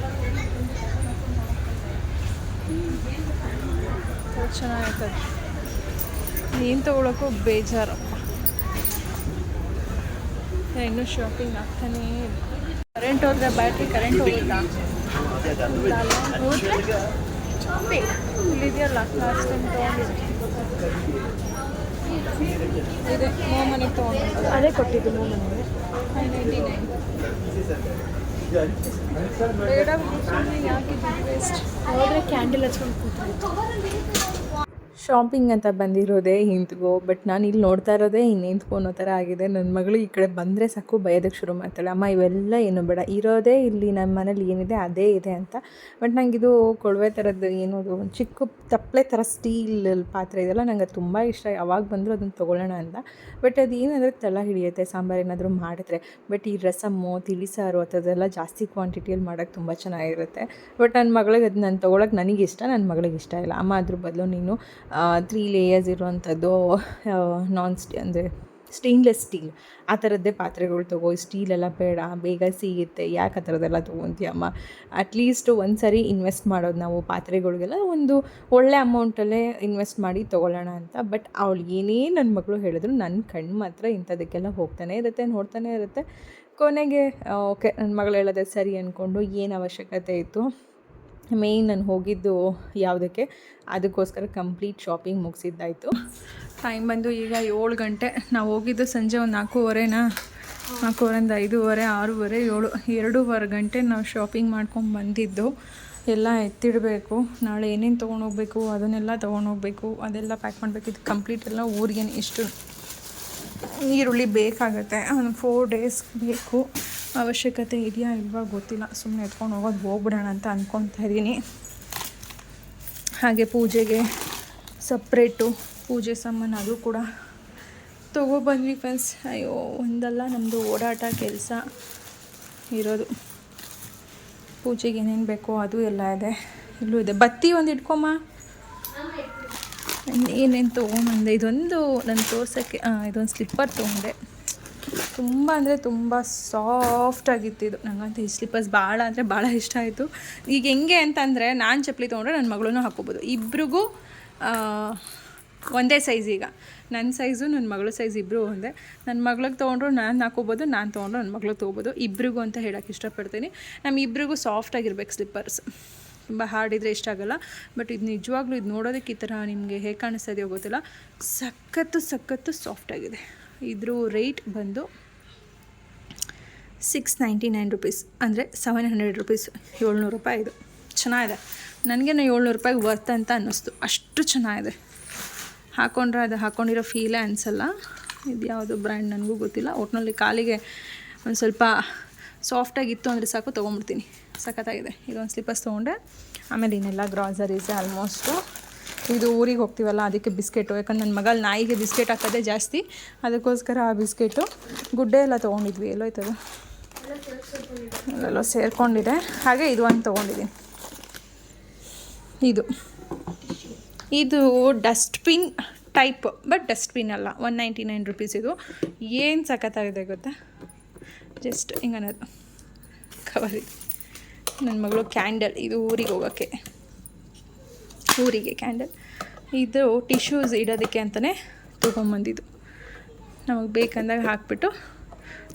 ಚೆನ್ನಾಗಿರ್ತದೆ ಏನು ತೊಗೊಳಕ್ಕೂ ಬೇಜಾರಪ್ಪ ಇನ್ನೂ ಶಾಪಿಂಗ್ ಆಗ್ತಾನೇ ಕರೆಂಟ್ ಹೋದ್ರೆ ಬ್ಯಾಟ್ರಿ ಕರೆಂಟ್ ಹೋಗುತ್ತಾ? ಹೋದ್ರೆ ಇಲ್ಲಿದೆಯಲ್ಲ ಲಾಸ್ಟ್ ಟೈಮ್ ತೊಗೊಂಡಿದ್ದೆ ಇದೆ ಮೋಮನಿಗೆ ತೊಗೊಂಡು ಅದೇ ಕೊಟ್ಟಿದ್ದು ನನಗೆ. ಫೈವ್ ನೈಂಟಿ ನೈನ್ ಬೇಡ ಯಾಕೆ ವೇಸ್ಟ್ ಹೋದ್ರೆ ಕ್ಯಾಂಡಲ್ ಹಚ್ಕೊಂಡು ಕೂತ್ರು ಶಾಪಿಂಗ್ ಅಂತ ಬಂದಿರೋದೇ ಹಿಂದ್ಗೋ ಬಟ್ ನಾನು ಇಲ್ಲಿ ನೋಡ್ತಾ ಇರೋದೇ ಇನ್ನೆಂತ್ಕೋ ಅನ್ನೋ ಥರ ಆಗಿದೆ. ನನ್ನ ಮಗಳು ಈ ಕಡೆ ಬಂದರೆ ಸಾಕು ಬಯೋದಕ್ಕೆ ಶುರು ಮಾಡ್ತಾಳೆ. ಅಮ್ಮ, ಇವೆಲ್ಲ ಏನು ಬೇಡ, ಇರೋದೇ ಇಲ್ಲಿ ನಮ್ಮ ಮನೇಲಿ ಏನಿದೆ ಅದೇ ಇದೆ ಅಂತ. ಬಟ್ ನಂಗೆ ಇದು ಕೊಳವೆ ಥರದ್ದು ಏನೋದು ಒಂದು ಚಿಕ್ಕ ತಪ್ಪಲೆ ಥರ ಸ್ಟೀಲ್ ಪಾತ್ರೆ ಇದೆಲ್ಲ ನಂಗೆ ತುಂಬ ಇಷ್ಟ. ಯಾವಾಗ ಬಂದರೂ ಅದನ್ನು ತೊಗೊಳ್ಳೋಣ ಅಂತ. ಬಟ್ ಅದು ಏನಂದರೆ ತಳ ಹಿಡಿಯುತ್ತೆ, ಸಾಂಬಾರು ಏನಾದರೂ ಮಾಡಿದ್ರೆ. ಬಟ್ ಈ ರಸಮ್ಮು ತಿಳಿಸಾರು ಅಥದೆಲ್ಲ ಜಾಸ್ತಿ ಕ್ವಾಂಟಿಟಿಯಲ್ಲಿ ಮಾಡೋಕ್ಕೆ ತುಂಬ ಚೆನ್ನಾಗಿರುತ್ತೆ. ಬಟ್ ನನ್ನ ಮಗಳಿಗೆ ಅದು ನಾನು ತೊಗೊಳಕ್ಕೆ ನನಗೆ ಇಷ್ಟ ನನ್ನ ಮಗಳಿಗೆ ಇಷ್ಟ ಇಲ್ಲ. ಅಮ್ಮ, ಅದ್ರ ಬದಲು ನೀನು ತ್ರೀ ಲೇಯರ್ಸ್ ಇರುವಂಥದ್ದು ನಾನ್ ಸ್ಟಿ ಅಂದರೆ ಸ್ಟೇನ್ಲೆಸ್ ಸ್ಟೀಲ್ ಆ ಥರದ್ದೇ ಪಾತ್ರೆಗಳು ತಗೋ ಸ್ಟೀಲ್ ಎಲ್ಲ ಬೇಡ, ಬೇಗ ಸಿಗುತ್ತೆ, ಯಾಕೆ ಆ ಥರದ್ದೆಲ್ಲ ತೊಗೊತೀಯಮ್ಮ? ಅಟ್ಲೀಸ್ಟ್ ಒಂದು ಸರಿ ಇನ್ವೆಸ್ಟ್ ಮಾಡೋದು ನಾವು ಪಾತ್ರೆಗಳಿಗೆಲ್ಲ, ಒಂದು ಒಳ್ಳೆ ಅಮೌಂಟಲ್ಲೇ ಇನ್ವೆಸ್ಟ್ ಮಾಡಿ ತೊಗೊಳ್ಳೋಣ ಅಂತ. ಬಟ್ ಅವಳು ಏನೇ ನನ್ನ ಮಗಳು ಹೇಳಿದ್ರು ನನ್ನ ಕಣ್ಣು ಮಾತ್ರ ಇಂಥದಕ್ಕೆಲ್ಲ ಹೋಗ್ತಾನೆ ಇರುತ್ತೆ, ನೋಡ್ತಾನೆ ಇರುತ್ತೆ. ಕೊನೆಗೆ ಓಕೆ ನನ್ನ ಮಗಳು ಹೇಳೋದೇ ಸರಿ ಅಂದ್ಕೊಂಡು ಏನು ಅವಶ್ಯಕತೆ ಇತ್ತು? ಮೇಯ್ನ್ ನಾನು ಹೋಗಿದ್ದು ಯಾವುದಕ್ಕೆ? ಅದಕ್ಕೋಸ್ಕರ ಕಂಪ್ಲೀಟ್ ಶಾಪಿಂಗ್ ಮುಗಿಸಿದ್ದಾಯಿತು. ಟೈಮ್ ಬಂದು ಈಗ ಏಳು ಗಂಟೆ. ನಾವು ಹೋಗಿದ್ದು ಸಂಜೆ ಒಂದು ನಾಲ್ಕೂವರೆನಾ? ನಾಲ್ಕೂವರೆಯಿಂದ ಐದೂವರೆ, ಆರೂವರೆ, ಏಳು, ಎರಡೂವರೆ ಗಂಟೆ ನಾವು ಶಾಪಿಂಗ್ ಮಾಡ್ಕೊಂಡು ಬಂದಿದ್ದು. ಎಲ್ಲ ಎತ್ತಿಡಬೇಕು. ನಾಳೆ ಏನೇನು ತೊಗೊಂಡೋಗ್ಬೇಕು ಅದನ್ನೆಲ್ಲ ತೊಗೊಂಡೋಗ್ಬೇಕು ಅದೆಲ್ಲ ಪ್ಯಾಕ್ ಮಾಡಬೇಕು. ಇದು ಕಂಪ್ಲೀಟ್ ಎಲ್ಲ ಊರಿಗೆ ಇಷ್ಟು ಈರುಳ್ಳಿ ಬೇಕಾಗುತ್ತೆ, ಒಂದು ಫೋರ್ ಡೇಸ್ ಬೇಕು. ಅವಶ್ಯಕತೆ ಇದೆಯಾ ಇಲ್ವಾ ಗೊತ್ತಿಲ್ಲ. ಸುಮ್ಮನೆ ಎತ್ಕೊಂಡು ಹೋಗೋದು ಹೋಗ್ಬಿಡೋಣ ಅಂತ ಅಂದ್ಕೊತಾ ಇದ್ದೀನಿ. ಹಾಗೆ ಪೂಜೆಗೆ ಸಪ್ರೇಟು ಪೂಜೆ ಸಾಮಾನು ಅದು ಕೂಡ ತೊಗೊಬಂದ್ವಿ ಫ್ರೆಂಡ್ಸ್ ಅಯ್ಯೋ, ಒಂದಲ್ಲ ನಮ್ಮದು ಓಡಾಟ ಕೆಲಸ ಇರೋದು. ಪೂಜೆಗೆ ಏನೇನು ಬೇಕೋ ಅದು ಎಲ್ಲ ಇದೆ. ಇಲ್ಲೂ ಇದೆ. ಬತ್ತಿ ಒಂದು ಇಟ್ಕೊಮ್ಮ. ಏನೇನು ತೊಗೊಂಬಂದೆ, ಇದೊಂದು ನಾನು ತೋರ್ಸೋಕ್ಕೆ ಇದೊಂದು ಸ್ಲಿಪ್ಪರ್ ತೊಗೊಂಡೆ. ತುಂಬ ಅಂದರೆ ತುಂಬ ಸಾಫ್ಟಾಗಿತ್ತು ಇದು ನನಗಂತೂ ಈ ಸ್ಲಿಪ್ಪರ್ಸ್ ಭಾಳ ಅಂದರೆ ಭಾಳ ಇಷ್ಟ ಆಯಿತು. ಈಗ ಹೆಂಗೆ ಅಂತಂದರೆ ನಾನು ಚಪ್ಪಲಿ ತೊಗೊಂಡ್ರೆ ನನ್ನ ಮಗಳೂ ಹಾಕೋಬೋದು ಇಬ್ರಿಗೂ ಒಂದೇ ಸೈಜ್ ಈಗ. ನನ್ನ ಸೈಜು ನನ್ನ ಮಗಳ ಸೈಜ್ ಇಬ್ಬರು ಒಂದೇ. ನನ್ನ ಮಗಳಿಗೆ ತೊಗೊಂಡ್ರು ನಾನು ಹಾಕೋಬೋದು ನಾನು ತೊಗೊಂಡ್ರು ನನ್ನ ಮಗಳಿಗೆ ತೊಗೋಬೋದು. ಇಬ್ರಿಗೂ ಅಂತ ಹೇಳೋಕ್ಕೆ ಇಷ್ಟಪಡ್ತೀನಿ. ನಮ್ಮ ಇಬ್ರಿಗೂ ಸಾಫ್ಟಾಗಿರ್ಬೇಕು ಸ್ಲಿಪ್ಪರ್ಸ್ ತುಂಬ ಹಾರ್ಡ್ ಇಷ್ಟ ಆಗಲ್ಲ. ಬಟ್ ಇದು ನಿಜವಾಗ್ಲೂ ಇದು ನೋಡೋದಕ್ಕೆ ಈ ಥರ ನಿಮಗೆ ಹೇಗೆ ಕಾಣಿಸ್ತಾ ಇದೆಯೋ ಗೊತ್ತಿಲ್ಲ. ಸಖತ್ತು ಸಖತ್ತು ಸಾಫ್ಟಾಗಿದೆ ಇದ್ರ ರೇಟ್ ಬಂದು ಸಿಕ್ಸ್ ನೈಂಟಿ ನೈನ್ ರುಪೀಸ್ ಅಂದರೆ ಸೆವೆನ್ ಹಂಡ್ರೆಡ್ ರುಪೀಸ್ ಏಳ್ನೂರು ರೂಪಾಯಿ ಇದು. ಚೆನ್ನಾಗಿದೆ. ನನಗೇನು ಏಳ್ನೂರು ರೂಪಾಯಿಗೆ ವರ್ತ್ ಅಂತ ಅನ್ನಿಸ್ತು. ಅಷ್ಟು ಚೆನ್ನಾಗಿದೆ. ಹಾಕೊಂಡ್ರೆ ಅದು ಹಾಕ್ಕೊಂಡಿರೋ ಫೀಲೇ ಅನಿಸಲ್ಲ. ಇದು ಯಾವುದು ಬ್ರ್ಯಾಂಡ್ ನನಗೂ ಗೊತ್ತಿಲ್ಲ. ಒಟ್ಟಿನಲ್ಲಿ ಕಾಲಿಗೆ ಒಂದು ಸ್ವಲ್ಪ ಸಾಫ್ಟಾಗಿತ್ತು ಅಂದರೆ ಸಾಕು, ತೊಗೊಂಬಿಡ್ತೀನಿ. ಸಖತ್ತಾಗಿದೆ. ಇದೊಂದು ಸ್ಲಿಪ್ಪರ್ಸ್ ತೊಗೊಂಡೆ. ಆಮೇಲೆ ಇನ್ನೆಲ್ಲ ಗ್ರಾಸರೀಸ್ ಆಲ್ಮೋಸ್ಟು ಇದು ಊರಿಗೆ ಹೋಗ್ತೀವಲ್ಲ, ಅದಕ್ಕೆ ಬಿಸ್ಕೆಟು. ಯಾಕಂದ್ರೆ ನನ್ನ ಮಗಲ್ ನಾಯಿಗೆ ಬಿಸ್ಕೆಟ್ ಹಾಕೋದೇ ಜಾಸ್ತಿ. ಅದಕ್ಕೋಸ್ಕರ ಆ ಬಿಸ್ಕೆಟು. ಗುಡ್ಡೆ ಎಲ್ಲ ತೊಗೊಂಡಿದ್ವಿ. ಎಲ್ಲೋ ಆಯ್ತದು ಅಲ್ಲೆಲ್ಲೋ ಸೇರಿಕೊಂಡಿದೆ. ಹಾಗೆ ಇದು ಒಂದು ತೊಗೊಂಡಿದ್ದೀನಿ. ಇದು. ಇದು ಡಸ್ಟ್ಬಿನ್ ಟೈಪ್, ಬಟ್ ಡಸ್ಟ್ಬಿನ್ ಅಲ್ಲ. ಒನ್ ನೈಂಟಿ ನೈನ್ ರುಪೀಸ್ ಇದು. ಏನು ಸಖತ್ತಾಗಿದೆ ಗೊತ್ತಾ? ಜಸ್ಟ್ ಹಿಂಗನ್ನೋದು ಕವರ್ ಇದು. ನನ್ನ ಮಗಳು ಕ್ಯಾಂಡಲ್, ಇದು ಊರಿಗೆ ಹೋಗೋಕ್ಕೆ. ಊರಿಗೆ ಕ್ಯಾಂಡಲ್. ಇದು ಟಿಶ್ಯೂಸ್ ಇಡೋದಕ್ಕೆ ಅಂತಲೇ ತೊಗೊಂಬಂದಿದ್ದು. ನಮಗೆ ಬೇಕಂದಾಗ ಹಾಕ್ಬಿಟ್ಟು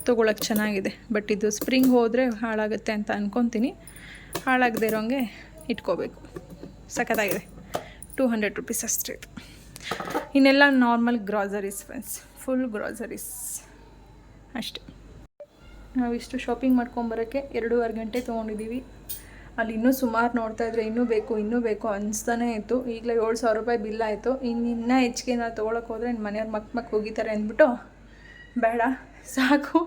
ತೊಗೊಳಕ್ಕೆ ಚೆನ್ನಾಗಿದೆ. ಬಟ್ ಇದು ಸ್ಪ್ರಿಂಗ್ ಹೋದರೆ ಹಾಳಾಗುತ್ತೆ ಅಂತ ಅಂದ್ಕೊತೀನಿ ಹಾಳಾಗದೇ ಇರೋಂಗೆ ಇಟ್ಕೋಬೇಕು. ಸಖತ್ತಾಗಿದೆ. ಟೂ ಹಂಡ್ರೆಡ್ ರುಪೀಸ್ ಅಷ್ಟೇ ಇನ್ನೆಲ್ಲ normal groceries friends full groceries ಅಷ್ಟೇ. ನಾವಿಷ್ಟು ಶಾಪಿಂಗ್ ಮಾಡ್ಕೊಂಬರೋಕ್ಕೆ ಎರಡೂವರೆ ಗಂಟೆ ತೊಗೊಂಡಿದ್ದೀವಿ ಅಲ್ಲಿ ಇನ್ನೂ ಸುಮಾರು ನೋಡ್ತಾ ಇದ್ರೆ ಇನ್ನೂ ಬೇಕು ಇನ್ನೂ ಬೇಕು ಅನಿಸ್ತಾನೇ ಇತ್ತು. ಈಗಲೇ ಏಳು ಸಾವಿರ ರೂಪಾಯಿ ಬಿಲ್ ಆಯಿತು. ಇನ್ನು ಇನ್ನೂ ಹೆಚ್ಚಿಗೆ ನಾವು ತೊಗೊಳಕ್ಕೆ ಹೋದರೆ ನನ್ನ ಮನೆಯವ್ರು ಮಕ್ ಮಕ್ ಹೋಗಿತಾರೆ ಅಂದ್ಬಿಟ್ಟು, ಬೇಡ, ಸಾಕು.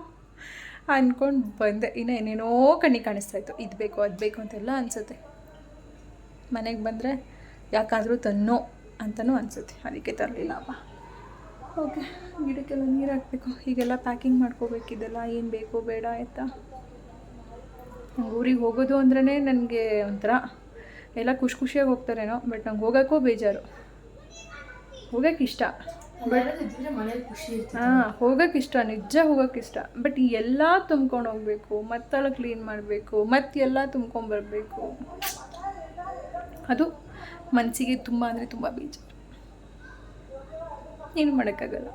ಅಂದ್ಕೊಂಡು ಬಂದೆ. ಇನ್ನು ಏನೇನೋ ಕಣ್ಣಿ ಕಾಣಿಸ್ತಾ ಇತ್ತು. ಇದು ಬೇಕು, ಅದು ಬೇಕು ಅಂತೆಲ್ಲ ಅನಿಸುತ್ತೆ. ಮನೆಗೆ ಬಂದರೆ ಯಾಕಾದರೂ ತನ್ನೋ ಅಂತಲೂ ಅನಿಸುತ್ತೆ. ಅದಕ್ಕೆ ತರಲಿಲ್ಲ ಅಪ್ಪ ಓಕೆ ಗಿಡಕ್ಕೆಲ್ಲ ನೀರು ಹಾಕಬೇಕು. ಹೀಗೆಲ್ಲ ಪ್ಯಾಕಿಂಗ್ ಮಾಡ್ಕೋಬೇಕಿದೆಲ್ಲ? ಏನು ಬೇಕು? ಬೇಡ ಆಯಿತಾ? ನಂಗೆ ಊರಿಗೆ ಹೋಗೋದು ಅಂದ್ರೇ ನನಗೆ ಒಂಥರ ಎಲ್ಲ ಖುಷಿ ಖುಷಿಯಾಗಿ ಹೋಗ್ತಾರೇನೋ ಬಟ್ ನಂಗೆ ಹೋಗೋಕ್ಕೂ ಬೇಜಾರು. ಹೋಗೋಕ್ಕೆ ಇಷ್ಟ. ಬಟ್ ಹಾಂ ಹೋಗಕ್ಕೆ ಇಷ್ಟ ನಿಜ ಹೋಗೋಕ್ಕೆ ಇಷ್ಟ. ಬಟ್ ಎಲ್ಲ ತುಂಬ್ಕೊಂಡು ಹೋಗಬೇಕು. ಮತ್ತೆಲ್ಲ ಕ್ಲೀನ್ ಮಾಡಬೇಕು. ಮತ್ತೆ ಮತ್ತೆಲ್ಲ ತುಂಬ್ಕೊಂಬರ್ಬೇಕು ಅದು ಮನಸ್ಸಿಗೆ ತುಂಬ ಅಂದರೆ ತುಂಬ ಬೇಜಾರು. ಏನು ಮಾಡೋಕ್ಕಾಗಲ್ಲ.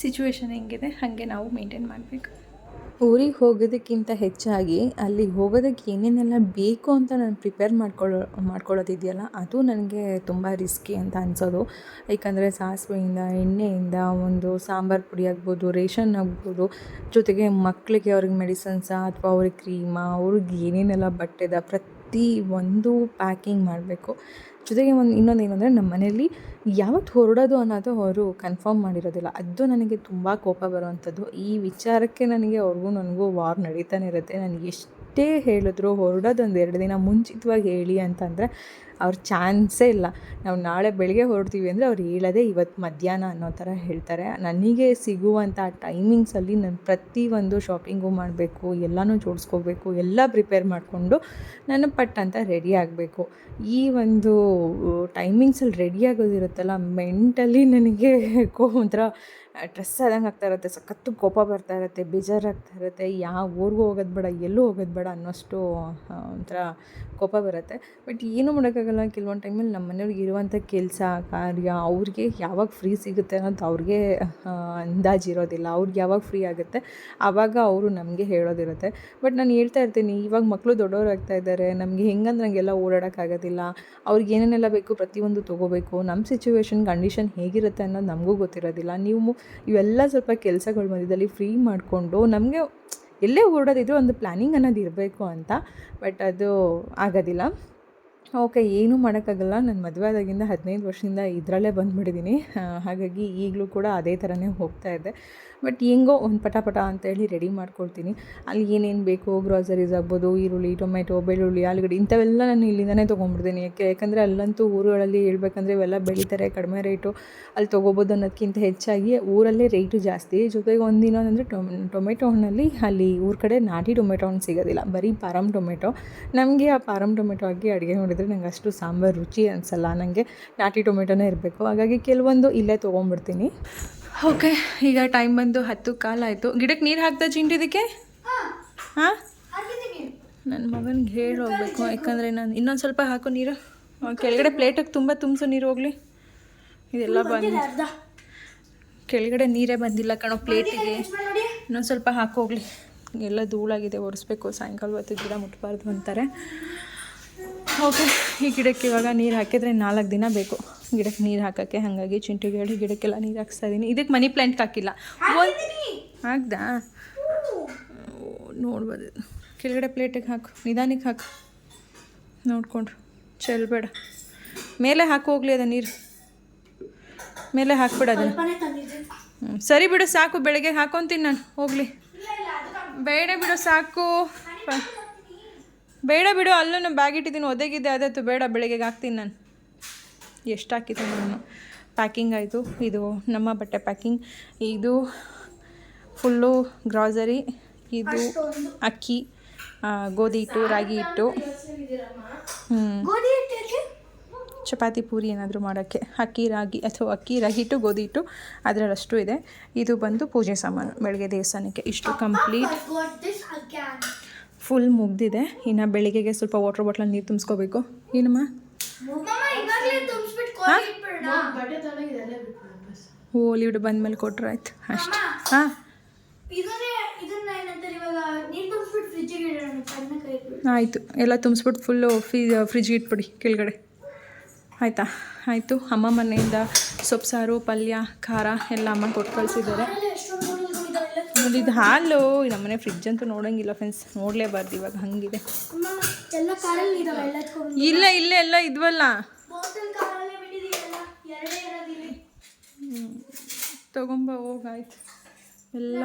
ಸಿಚುವೇಶನ್ ಹೆಂಗಿದೆ, ಹಾಗೆ ನಾವು ಮೇಂಟೈನ್ ಮಾಡಬೇಕು. ಊರಿಗೆ ಹೋಗೋದಕ್ಕಿಂತ ಹೆಚ್ಚಾಗಿ ಅಲ್ಲಿಗೆ ಹೋಗೋದಕ್ಕೆ ಏನೇನೆಲ್ಲ ಬೇಕು ಅಂತ ನಾನು ಪ್ರಿಪೇರ್ ಮಾಡ್ಕೊಳ್ಳೋ, ಮಾಡ್ಕೊಳ್ಳೋದಿದೆಯಲ್ಲ, ಅದು ನನಗೆ ತುಂಬ ರಿಸ್ಕಿ ಅಂತ ಅನಿಸೋದು. ಏಕೆಂದರೆ ಸಾಸಿವೆಯಿಂದ, ಎಣ್ಣೆಯಿಂದ ಒಂದು ಸಾಂಬಾರು ಪುಡಿ ಆಗ್ಬೋದು, ರೇಷನ್ ಆಗ್ಬೋದು, ಜೊತೆಗೆ ಮಕ್ಕಳಿಗೆ ಅವ್ರಿಗೆ ಮೆಡಿಸನ್ಸಾ ಅಥವಾ ಅವ್ರಿಗೆ ಕ್ರೀಮಾ ಅವ್ರಿಗೆ ಏನೇನೆಲ್ಲ ಬಟ್ಟೆದ ಪ್ರತಿ ಒಂದು ಪ್ಯಾಕಿಂಗ್ ಮಾಡಬೇಕು. ಜೊತೆಗೆ ಒಂದು ಇನ್ನೊಂದು ಏನಂದರೆ ನಮ್ಮ ಮನೆಯಲ್ಲಿ ಯಾವತ್ತು ಹೊರಡೋದು ಅನ್ನೋದು ಅವರು ಕನ್ಫರ್ಮ್ ಮಾಡಿರೋದಿಲ್ಲ. ಅದು ನನಗೆ ತುಂಬ ಕೋಪ ಬರುವಂಥದ್ದು. ಈ ವಿಚಾರಕ್ಕೆ ನನಗೆ ಅವ್ರಿಗೂ ನನಗೂ ವಾರ್ ನಡೀತಾನೆ ಇರುತ್ತೆ. ನನಗೆ ಎಷ್ಟೇ ಹೇಳಿದ್ರು ಹೊರಡೋದು ಒಂದು ಎರಡು ದಿನ ಮುಂಚಿತವಾಗಿ ಹೇಳಿ ಅಂತಂದರೆ ಅವ್ರ ಚಾನ್ಸೇ ಇಲ್ಲ. ನಾವು ನಾಳೆ ಬೆಳಗ್ಗೆ ಹೊರಡ್ತೀವಿ ಅಂದರೆ ಅವ್ರು ಹೇಳೋದೇ ಇವತ್ತು ಮಧ್ಯಾಹ್ನ ಅನ್ನೋ ಥರ ಹೇಳ್ತಾರೆ. ನನಗೆ ಸಿಗುವಂಥ ಟೈಮಿಂಗ್ಸಲ್ಲಿ ನಾನು ಪ್ರತಿಯೊಂದು ಶಾಪಿಂಗು ಮಾಡಬೇಕು, ಎಲ್ಲನೂ ಜೋಡಿಸ್ಕೋಬೇಕು, ಎಲ್ಲ ಪ್ರಿಪೇರ್ ಮಾಡಿಕೊಂಡು ನಾನು ಪಟ್ ಅಂತ ರೆಡಿ ಆಗಬೇಕು. ಈ ಒಂದು ಟೈಮಿಂಗ್ಸಲ್ಲಿ ರೆಡಿ ಆಗೋದಿರುತ್ತಲ್ಲ ಮೆಂಟಲಿ ನನಗೆ ಒಂಥರ ಸ್ಟ್ರೆಸ್ ಆದಂಗೆ ಆಗ್ತಾ ಇರುತ್ತೆ ಸಖತ್ತು ಕೋಪ ಬರ್ತಾ ಇರುತ್ತೆ ಬೇಜಾರಾಗ್ತಾ ಇರುತ್ತೆ ಯಾವ ಊರಿಗೂ ಹೋಗೋದು ಬೇಡ ಎಲ್ಲೂ ಹೋಗೋದು ಬೇಡ ಅನ್ನೋಷ್ಟು ಒಂಥರ ಕೋಪ ಬರುತ್ತೆ. ಬಟ್ ಏನೂ ಮಾಡೋಕ್ಕಾಗಲ್ಲ ಕೆಲವೊಂದು ಟೈಮಲ್ಲಿ ನಮ್ಮ ಮನೆಯವ್ರಿಗೆ ಇರುವಂಥ ಕೆಲಸ ಕಾರ್ಯ ಅವ್ರಿಗೆ ಯಾವಾಗ ಫ್ರೀ ಸಿಗುತ್ತೆ ಅನ್ನೋದು ಅವ್ರಿಗೆ ಆ, ಅಂದಾಜು ಇರೋದಿಲ್ಲ. ಅವ್ರಿಗೆ ಯಾವಾಗ ಫ್ರೀ ಆಗುತ್ತೆ ಆವಾಗ ಅವರು ನಮಗೆ ಹೇಳೋದಿರುತ್ತೆ. ಬಟ್ ನಾನು ಹೇಳ್ತಾ ಇರ್ತೀನಿ ಇವಾಗ ಮಕ್ಕಳು ದೊಡ್ಡವರು ಆಗ್ತಾ ಇದ್ದಾರೆ ನಮಗೆ ಹೆಂಗಂದ್ರೆ ಹಂಗೆಲ್ಲ ಓಡಾಡೋಕ್ಕಾಗೋದಿಲ್ಲ ಅವ್ರಿಗೆ ಏನೇನೆಲ್ಲ ಬೇಕು ಪ್ರತಿಯೊಂದು ತೊಗೋಬೇಕು. ನಮ್ಮ ಸಿಚುವೇಶನ್ ಕಂಡೀಷನ್ ಹೇಗಿರುತ್ತೆ ಅನ್ನೋದು ನಮಗೂ ಗೊತ್ತಿರೋದಿಲ್ಲ. ನೀವು ಇವೆಲ್ಲ ಸ್ವಲ್ಪ ಕೆಲಸಗಳು ಮಧ್ಯದಲ್ಲಿ ಫ್ರೀ ಮಾಡಿಕೊಂಡು ನಮಗೆ ಎಲ್ಲೇ ಓಡೋದಿದ್ರು ಒಂದು ಪ್ಲ್ಯಾನಿಂಗ್ ಅನ್ನೋದು ಇರಬೇಕು ಅಂತ ಬಟ್ ಅದು ಆಗೋದಿಲ್ಲ. ಓಕೆ ಏನೂ ಮಾಡೋಕ್ಕಾಗಲ್ಲ. ನಾನು ಮದುವೆ ಆದಾಗಿಂದ ಹದಿನೈದು ವರ್ಷದಿಂದ ಇದರಲ್ಲೇ ಬಂದುಬಿಟ್ಟಿದ್ದೀನಿ ಹಾಗಾಗಿ ಈಗಲೂ ಕೂಡ ಅದೇ ಥರನೇ ಹೋಗ್ತಾ ಇದ್ದೆ ಬಟ್ ಹೆಂಗೋ ಒಂದು ಪಟ ಪಟ ಅಂತೇಳಿ ರೆಡಿ ಮಾಡ್ಕೊಳ್ತೀನಿ. ಅಲ್ಲಿ ಏನೇನು ಬೇಕು ಗ್ರಾಸರೀಸ್ ಆಗ್ಬೋದು, ಈರುಳ್ಳಿ ಟೊಮೆಟೊ ಬೆಳ್ಳುಳ್ಳಿ, ಆಲೂಗಡ್ಡೆ ಇಂಥವೆಲ್ಲ ನಾನು ಇಲ್ಲಿಂದನೇ ತೊಗೊಂಡ್ಬಿಡ್ತೀನಿ. ಯಾಕೆ ಯಾಕಂದರೆ ಅಲ್ಲಂತೂ ಊರುಗಳಲ್ಲಿ ಹೇಳ್ಬೇಕಂದ್ರೆ ಇವೆಲ್ಲ ಬೆಳೀತಾರೆ ಕಡಿಮೆ ರೇಟು ಅಲ್ಲಿ ತೊಗೋಬೋದು ಅನ್ನೋದಕ್ಕಿಂತ ಹೆಚ್ಚಾಗಿ ಊರಲ್ಲೇ ರೇಟು ಜಾಸ್ತಿ. ಜೊತೆಗೆ ಒಂದಿನ ಅಂದರೆ ಟೊಮೆಟೊ ಹಣ್ಣಲ್ಲಿ ಅಲ್ಲಿ ಊರ ಕಡೆ ನಾಟಿ ಟೊಮೆಟೊ ಹಣ್ಣು ಸಿಗೋದಿಲ್ಲ. ಬರೀ ಪಾರಮ್ ಟೊಮೆಟೊ ನಮಗೆ ಆ ಪಾರಮ್ ಟೊಮೆಟೊ ಹಾಕಿ ಅಡುಗೆ ಮಾಡಿದರೆ ನಂಗೆ ಅಷ್ಟು ಸಾಂಬಾರು ರುಚಿ ಅನಿಸಲ್ಲ. ನನಗೆ ನಾಟಿ ಟೊಮೆಟೊನೇ ಇರಬೇಕು. ಹಾಗಾಗಿ ಕೆಲವೊಂದು ಇಲ್ಲೇ ತೊಗೊಂಡ್ಬಿಡ್ತೀನಿ. ಓಕೆ ಈಗ ಟೈಮ್ ಬಂದು ಹತ್ತು ಕಾಲ ಆಯಿತು. ಗಿಡಕ್ಕೆ ನೀರು ಹಾಕ್ತಾ ಚಿಂಟಿದಕ್ಕೆ ಹಾಂ ನನ್ನ ಮಗನಿಗೆ ಹೇಳಿ ಹೋಗ್ಬೇಕು ಯಾಕಂದರೆ ನಾನು ಇನ್ನೊಂದು ಸ್ವಲ್ಪ ಹಾಕು ನೀರು. ಕೆಳಗಡೆ ಪ್ಲೇಟಿಗೆ ತುಂಬ ತುಂಬಿಸು ನೀರು ಹೋಗಲಿ. ಇದೆಲ್ಲ ಬಂದು ಅರ್ಧ. ಕೆಳಗಡೆ ನೀರೇ ಬಂದಿಲ್ಲ ಕಣೋ ಪ್ಲೇಟಿಗೆ ಇನ್ನೊಂದು ಸ್ವಲ್ಪ ಹಾಕೋಗ್ಲಿ ಎಲ್ಲ ಧೂಳಾಗಿದೆ ಒರೆಸ್ಬೇಕು. ಸಾಯಂಕಾಲ ಹೊತ್ತು ಗಿಡ ಮುಟ್ಬಾರ್ದು ಅಂತಾರೆ. ಓಕೆ ಈ ಗಿಡಕ್ಕೆ ಇವಾಗ ನೀರು ಹಾಕಿದರೆ ನಾಲ್ಕು ದಿನ ಬೇಕು. ಗಿಡಕ್ಕೆ ನೀರು ಹಾಕೋಕ್ಕೆ ಹಾಗಾಗಿ ಚಿಂಟಿಗೆ ಹೇಳಿ ಗಿಡಕ್ಕೆಲ್ಲ ನೀರು ಹಾಕ್ಸ್ತಾ ಇದ್ದೀನಿ ಇದಕ್ಕೆ ಮನಿ ಪ್ಲಾಂಟ್ ಹಾಕಿಲ್ಲ. ಹಾಕ್ದಾ? ನೋಡ್ಬೋದು. ಕೆಳಗಡೆ ಪ್ಲೇಟಿಗೆ ಹಾಕು. ನಿಧಾನಕ್ಕೆ ಹಾಕು. ನೋಡ್ಕೊಂಡ್ರು. ಚೆಲ್ಬೇಡ ಮೇಲೆ ಹಾಕು ಹೋಗ್ಲಿ ಅದ ನೀರು. ಮೇಲೆ ಹಾಕ್ಬಿಡ ಅದನ್ನು. ಸರಿ ಬಿಡು ಸಾಕು. ಬೆಳಗ್ಗೆ ಹಾಕೊತೀನಿ ನಾನು. ಹೋಗಲಿ. ಬೇಡ ಬಿಡು ಸಾಕು. ಪ- ಬೇಡ ಬಿಡು ಅಲ್ಲೂ ನಾನು ಬ್ಯಾಗ್ ಇಟ್ಟಿದ್ದೀನಿ ಒದಗಿದ್ದೆ ಅದಾಯ್ತು ಬೇಡ ಬೆಳಗ್ಗೆಗೆ ಹಾಕ್ತೀನಿ ನಾನು. ಎಷ್ಟು ಹಾಕಿದ್ದೆ ನಾನು? ಪ್ಯಾಕಿಂಗ್ ಆಯಿತು. ಇದು ನಮ್ಮ ಬಟ್ಟೆ ಪ್ಯಾಕಿಂಗ್ ಇದು ಫುಲ್ಲು ಗ್ರಾಸರಿ ಇದು ಅಕ್ಕಿ ಗೋಧಿ ಹಿಟ್ಟು ರಾಗಿ ಹಿಟ್ಟು ಚಪಾತಿ ಪೂರಿ ಏನಾದರೂ ಮಾಡೋಕ್ಕೆ. ಅಕ್ಕಿ ರಾಗಿ ಅಥವಾ ಅಕ್ಕಿ ರಾಗಿ ಹಿಟ್ಟು ಗೋಧಿ ಹಿಟ್ಟು ಅದರಲ್ಲಷ್ಟು ಇದೆ. ಇದು ಬಂದು ಪೂಜೆ ಸಾಮಾನು ಬೆಳಗ್ಗೆ ದೇವಸ್ಥಾನಕ್ಕೆ. ಇಷ್ಟು ಕಂಪ್ಲೀಟ್ again. ಫುಲ್ ಮುಗ್ದಿದೆ. ಇನ್ನು ಬೆಳಿಗ್ಗೆಗೆ ಸ್ವಲ್ಪ ವಾಟರ್ ಬಾಟ್ಲಲ್ಲಿ ನೀರು ತುಂಬಿಸ್ಕೋಬೇಕು. ಏನಮ್ಮ? ಮಮ್ಮ ಇವಾಗಲೇ ತುಂಬಿಸ್ಬಿಟ್ಟು ಗೋಧಿ ಇಟ್ಬಿಡೋಣ. ಓ ಲಿವ್ಡ್ ಬಂದಮೇಲೆ ಕೊಟ್ರೆ ಆಯ್ತು. ಅಷ್ಟು. ಹಾಂ? ಇದನ್ನೇ ಇದನ್ನ ಏನಂತಾರೆ ಇವಾಗ ನೀರು ತುಂಬಿಸ್ಬಿಟ್ಟು ಫ್ರಿಜ್ಜಿಗೆ ಇಡೋಣ ಸಣ್ಣ ಕೈ ಇಟ್ಬಿಟ್ಟು ಆಯಿತು. ಎಲ್ಲ ತುಂಬಿಸ್ಬಿಟ್ಟು ಫುಲ್ಲು ಫ್ರೀ ಫ್ರಿಜ್ಗೆ ಇಟ್ಬಿಡಿ ಕೆಳಗಡೆ. ಆಯಿತಾ? ಆಯಿತು. ಅಮ್ಮ ಮನೆಯಿಂದ ಸೊಪ್ಪು ಸಾರು ಪಲ್ಯ ಖಾರ ಎಲ್ಲ ಅಮ್ಮ ಕೊಟ್ಟು ಕಳಿಸಿದ್ದಾರೆ. ಆಮೇಲೆ ಎಷ್ಟೊಂದು ಇದು ಹಾಲು ನಮ್ಮನೆ ಫ್ರಿಜ್ ಅಂತೂ ನೋಡೋಂಗಿಲ್ಲ ಫ್ರೆಂಡ್ಸ್ ನೋಡಲೇಬಾರ್ದು ಇವಾಗ ಹಂಗಿದೆ. ಇಲ್ಲ ಇಲ್ಲ ಎಲ್ಲ ಇದ್ವಲ್ಲ. ತಗೊಂಬ ಹೋಗಾಯ್ತು ಎಲ್ಲ.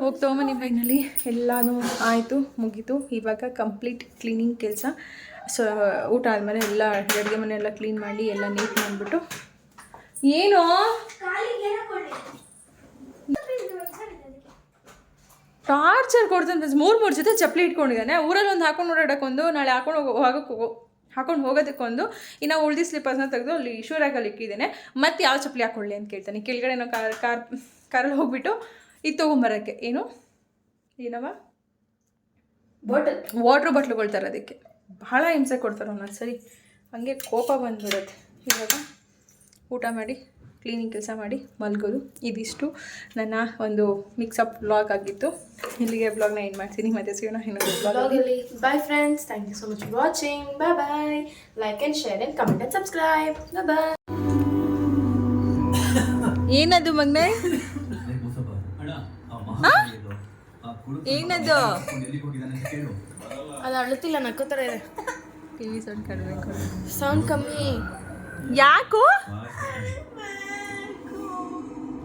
ಹೋಗಿ ತೊಗೊಂಬನಿ ಬೈನಲ್ಲಿ ಎಲ್ಲನೂ ಆಯಿತು ಮುಗೀತು. ಇವಾಗ ಕಂಪ್ಲೀಟ್ ಕ್ಲೀನಿಂಗ್ ಕೆಲಸ. ಸೊ ಊಟ ಆದಮೇಲೆ ಎಲ್ಲ ಅಡುಗೆ ಮನೆ ಎಲ್ಲ ಕ್ಲೀನ್ ಮಾಡಿ ಎಲ್ಲ ನೀಟ್ ಮಾಡಿಬಿಟ್ಟು. ಏನು? ಟಾರ್ಚರ್ ಕೊಡ್ತಾನೆ ಮೂರು ಮೂರು ಜೊತೆ ಚಪ್ಪಲಿ ಇಟ್ಕೊಂಡಿದ್ದಾನೆ. ಊರಲ್ಲಿ ಒಂದು ಹಾಕೊಂಡು ಓಡಾಡಕ್ಕೊಂದು ನಾಳೆ ಹಾಕೊಂಡು ಹೋಗೋ ಹೋಗೋಕ್ಕೆ ಹೋಗೋ ಹಾಕೊಂಡು ಹೋಗೋದಕ್ಕೊಂದು ಇನ್ನು ಉಳ್ದಿ ಸ್ಲಿಪ್ಪರ್ಸ್ನ ತೆಗೆದು ಅಲ್ಲಿ ಶೂರಾಗಲ್ಲಿ ಇಕ್ಕಿದ್ದೇನೆ. ಮತ್ತೆ ಯಾವ ಚಪ್ಪಲಿ ಹಾಕೊಳ್ಳಿ ಅಂತ ಕೇಳ್ತಾನೆ. ಕೆಳಗಡೆ ನಾವು ಕಾರ್ ಕಾರ್ ಕಾರಲ್ಲಿ ಹೋಗ್ಬಿಟ್ಟು ಇದು ತೊಗೊಂಬರೋಕ್ಕೆ. ಏನು? ಏನವ? ಬಾಟಲ್ ವಾಟ್ರ್ ಬಾಟ್ಲುಗಳು ತರೋದಕ್ಕೆ. ಬಹಳ ಹಿಂಸೆ ಕೊಡ್ತಾರೆ ಒಂದೊಂದು ಸರಿ ಹಂಗೆ ಕೋಪ ಬಂದ್ಬಿಡುತ್ತೆ. ಇವಾಗ ಊಟ ಮಾಡಿ. ಕ್ಲೀನಿಂಗ್ ಕೆಲಸ ಮಾಡಿ ಮಲ್ಗೋದು. ಇದಿಷ್ಟು ನನ್ನ ಒಂದು ಮಿಕ್ಸಪ್ ಬ್ಲಾಗ್ ಆಗಿತ್ತು. ಇಲ್ಲಿಗೆ ಬ್ಲಾಗ್ನ ಏನು ಮಾಡ್ತೀನಿ. ಮತ್ತೆ ಸಿಗೋಣ ಇನ್ನೊಂದು blog friends thank you so much watching much bye like and share and comment and subscribe bye. ಏನದು ಮಗ್ನೆ? ಏನದು? ಅದು ಅಳುತ್ತಿಲ್ಲ ನಕ್ಕೋತರ ಇದೆ. ಟಿ ವಿ ಸೌಂಡ್ ಕಡಿಮೆ. ಸೌಂಡ್ ಕಮ್ಮಿ. ಯಾಕೋ?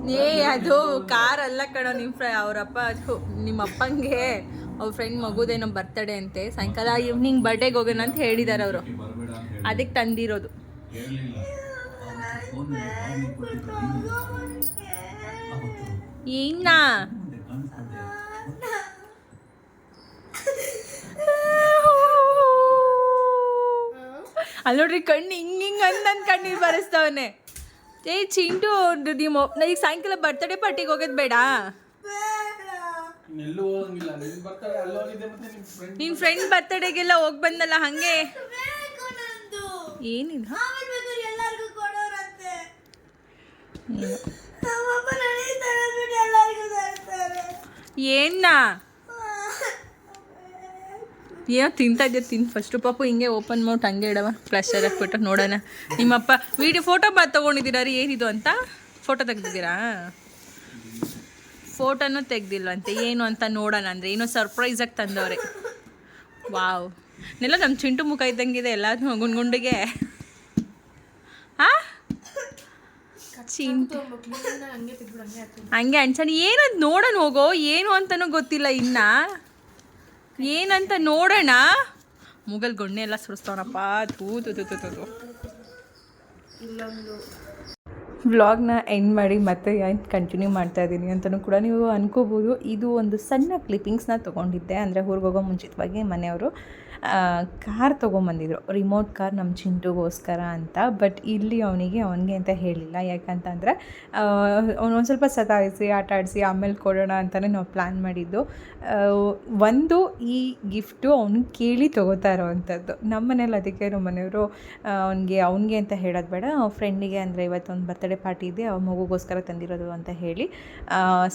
ಏ ಅದು ಕಾರ್ ಅಲ್ಲ ಕಣೋ ನಿಮ್ಮ ಫ್ರ, ಅವರಪ್ಪ ಅದು ನಿಮ್ಮ ಅಪ್ಪಂಗೆ ಅವ್ರ ಫ್ರೆಂಡ್ ಮಗುದೇನೋ ಬರ್ತಡೆ ಅಂತೆ, ಸಾಯಂಕಾಲ ಈವ್ನಿಂಗ್ ಬರ್ಡೇಗೆ ಹೋಗೋಣ ಅಂತ ಹೇಳಿದಾರೆ ಅವರು. ಅದಕ್ಕೆ ತಂದಿರೋದು. ಏನ ಅಲ್ಲಿ ನೋಡ್ರಿ ಕಣ್ಣು ಹಿಂಗ್ ಹಿಂಗ್ ನನ್ನ ಕಣ್ಣೀರು ಬರೆಸ್ತವನೆ ಏ ಚಿಂಟು ನಿಮ್ಮ ಈಗ ಸಾಯಂಕಾಲ ಬರ್ತಡೇ ಪಾರ್ಟಿಗೆ ಹೋಗೋದು ಬೇಡ. ನಿಮ್ಮ ಹೋಗಂಗಿಲ್ಲ ನಿನ್ ಬರ್ತಾರೆ ಅಲ್ಲಿ ಹೋಗಿದ್ದೆ ಮತ್ತೆ ನಿಮ್ ಫ್ರೆಂಡ್ ನಿನ್ನ ಫ್ರೆಂಡ್ ಬರ್ತಡೇಗೆಲ್ಲ ಹೋಗಿ ಬಂದಲ್ಲ ಹಂಗೆ. ಏನಿಲ್ಲ. ಏನ್ನಾ ಕೊಡೋರಂತೆ ಏನು? ನಮ್ಮಪ್ಪ ನಡೀತಾರೆ ಬಿಟ್ಟು ಎಲ್ಲರಿಗೂ ತರ್ತಾರೆ ಏನ್ನ ಏನೋ ತಿಂತಾ ತಿನ್. ಫಸ್ಟು ಪಾಪು ಹಿಂಗೆ ಓಪನ್ ಮಾಡ್ಬಿಟ್ಟು ಹಂಗೆ ಇಡವ ಪ್ಲಾಸ್ಟರ್ ಹಾಕ್ಬಿಟ್ಟು ನೋಡೋಣ. ನಿಮ್ಮಪ್ಪ ವಿಡಿಯೋ ಫೋಟೋ ಬಾ ತೊಗೊಂಡಿದ್ದೀರಾ ರೀ, ಏನಿದು ಅಂತ? ಫೋಟೋ ತೆಗ್ದಿದ್ದೀರಾ? ಫೋಟೋನೂ ತೆಗ್ದಿಲ್ವಂತೆ, ಏನು ಅಂತ ನೋಡೋಣ ಅಂದರೆ, ಏನೋ ಸರ್ಪ್ರೈಸಾಗಿ ತಂದವ್ರೆ. ವಾವ್ ನೆಲ್ಲ ನಮ್ಮ ಚಿಂಟು ಮುಖ ಇದ್ದಂಗಿದೆ ಎಲ್ಲ ಗುಂಡ್ಗುಂಡಿಗೆ ಹಾಂ? ಚಿಂಟು. ಹಂಗೆ ಅಂಚಣಿ ಏನಂತ ನೋಡೋಣ ಹೋಗೋ, ಏನು ಅಂತನೂ ಗೊತ್ತಿಲ್ಲ ಇನ್ನ. ಏನಂತ ನೋಡೋಣ? ಮುಗಲ್ ಗೊಣ್ಣೆ ಎಲ್ಲ ಸುರಿಸ್ತವನಪ್ಪ. ತೂ ತೂ. ವ್ಲಾಗ್ನ ಎಂಡ್ ಮಾಡಿ ಮತ್ತೆ ಏನು ಕಂಟಿನ್ಯೂ ಮಾಡ್ತಾ ಇದ್ದೀನಿ ಅಂತಲೂ ಕೂಡ ನೀವು ಅನ್ಕೋಬೋದು. ಇದು ಒಂದು ಸಣ್ಣ ಕ್ಲಿಪ್ಪಿಂಗ್ಸ್ನ ತೊಗೊಂಡಿದ್ದೆ. ಅಂದರೆ ಹೋಗೋ ಮುಂಚಿತವಾಗಿ ಮನೆಯವರು. ಕಾರ್ ತೊಗೊಂಬಂದಿದ್ರು. ರಿಮೋಟ್ ಕಾರ್ ನಮ್ಮ ಚಿಂಟುಗೋಸ್ಕರ ಅಂತ. ಬಟ್ ಇಲ್ಲಿ ಅವನಿಗೆ ಅವನಿಗೆ ಅಂತ ಹೇಳಿಲ್ಲ. ಯಾಕಂತಂದರೆ ಒಂದು ಸ್ವಲ್ಪ ಸತಾಯಿಸಿ ಆಟ ಆಡಿಸಿ ಆಮೇಲೆ ಕೊಡೋಣ ಅಂತಲೇ ನಾವು ಪ್ಲ್ಯಾನ್ ಮಾಡಿದ್ದು. ಒಂದು ಈ ಗಿಫ್ಟು ಅವನು ಕೇಳಿ ತೊಗೋತಾ ಇರೋವಂಥದ್ದು. ನಮ್ಮ ಮನೇಲಿ ಅದಕ್ಕೆ ನಮ್ಮ ಮನೆಯವರು ಅವನಿಗೆ ಅವನಿಗೆ ಅಂತ ಹೇಳೋದು ಬೇಡ. ಫ್ರೆಂಡಿಗೆ ಅಂದರೆ ಇವತ್ತೊಂದು ಬರ್ತ್ಡೇ ಪಾರ್ಟಿ ಇದೆ. ಅವ್ರ ಮಗುಗೋಸ್ಕರ ತಂದಿರೋದು ಅಂತ ಹೇಳಿ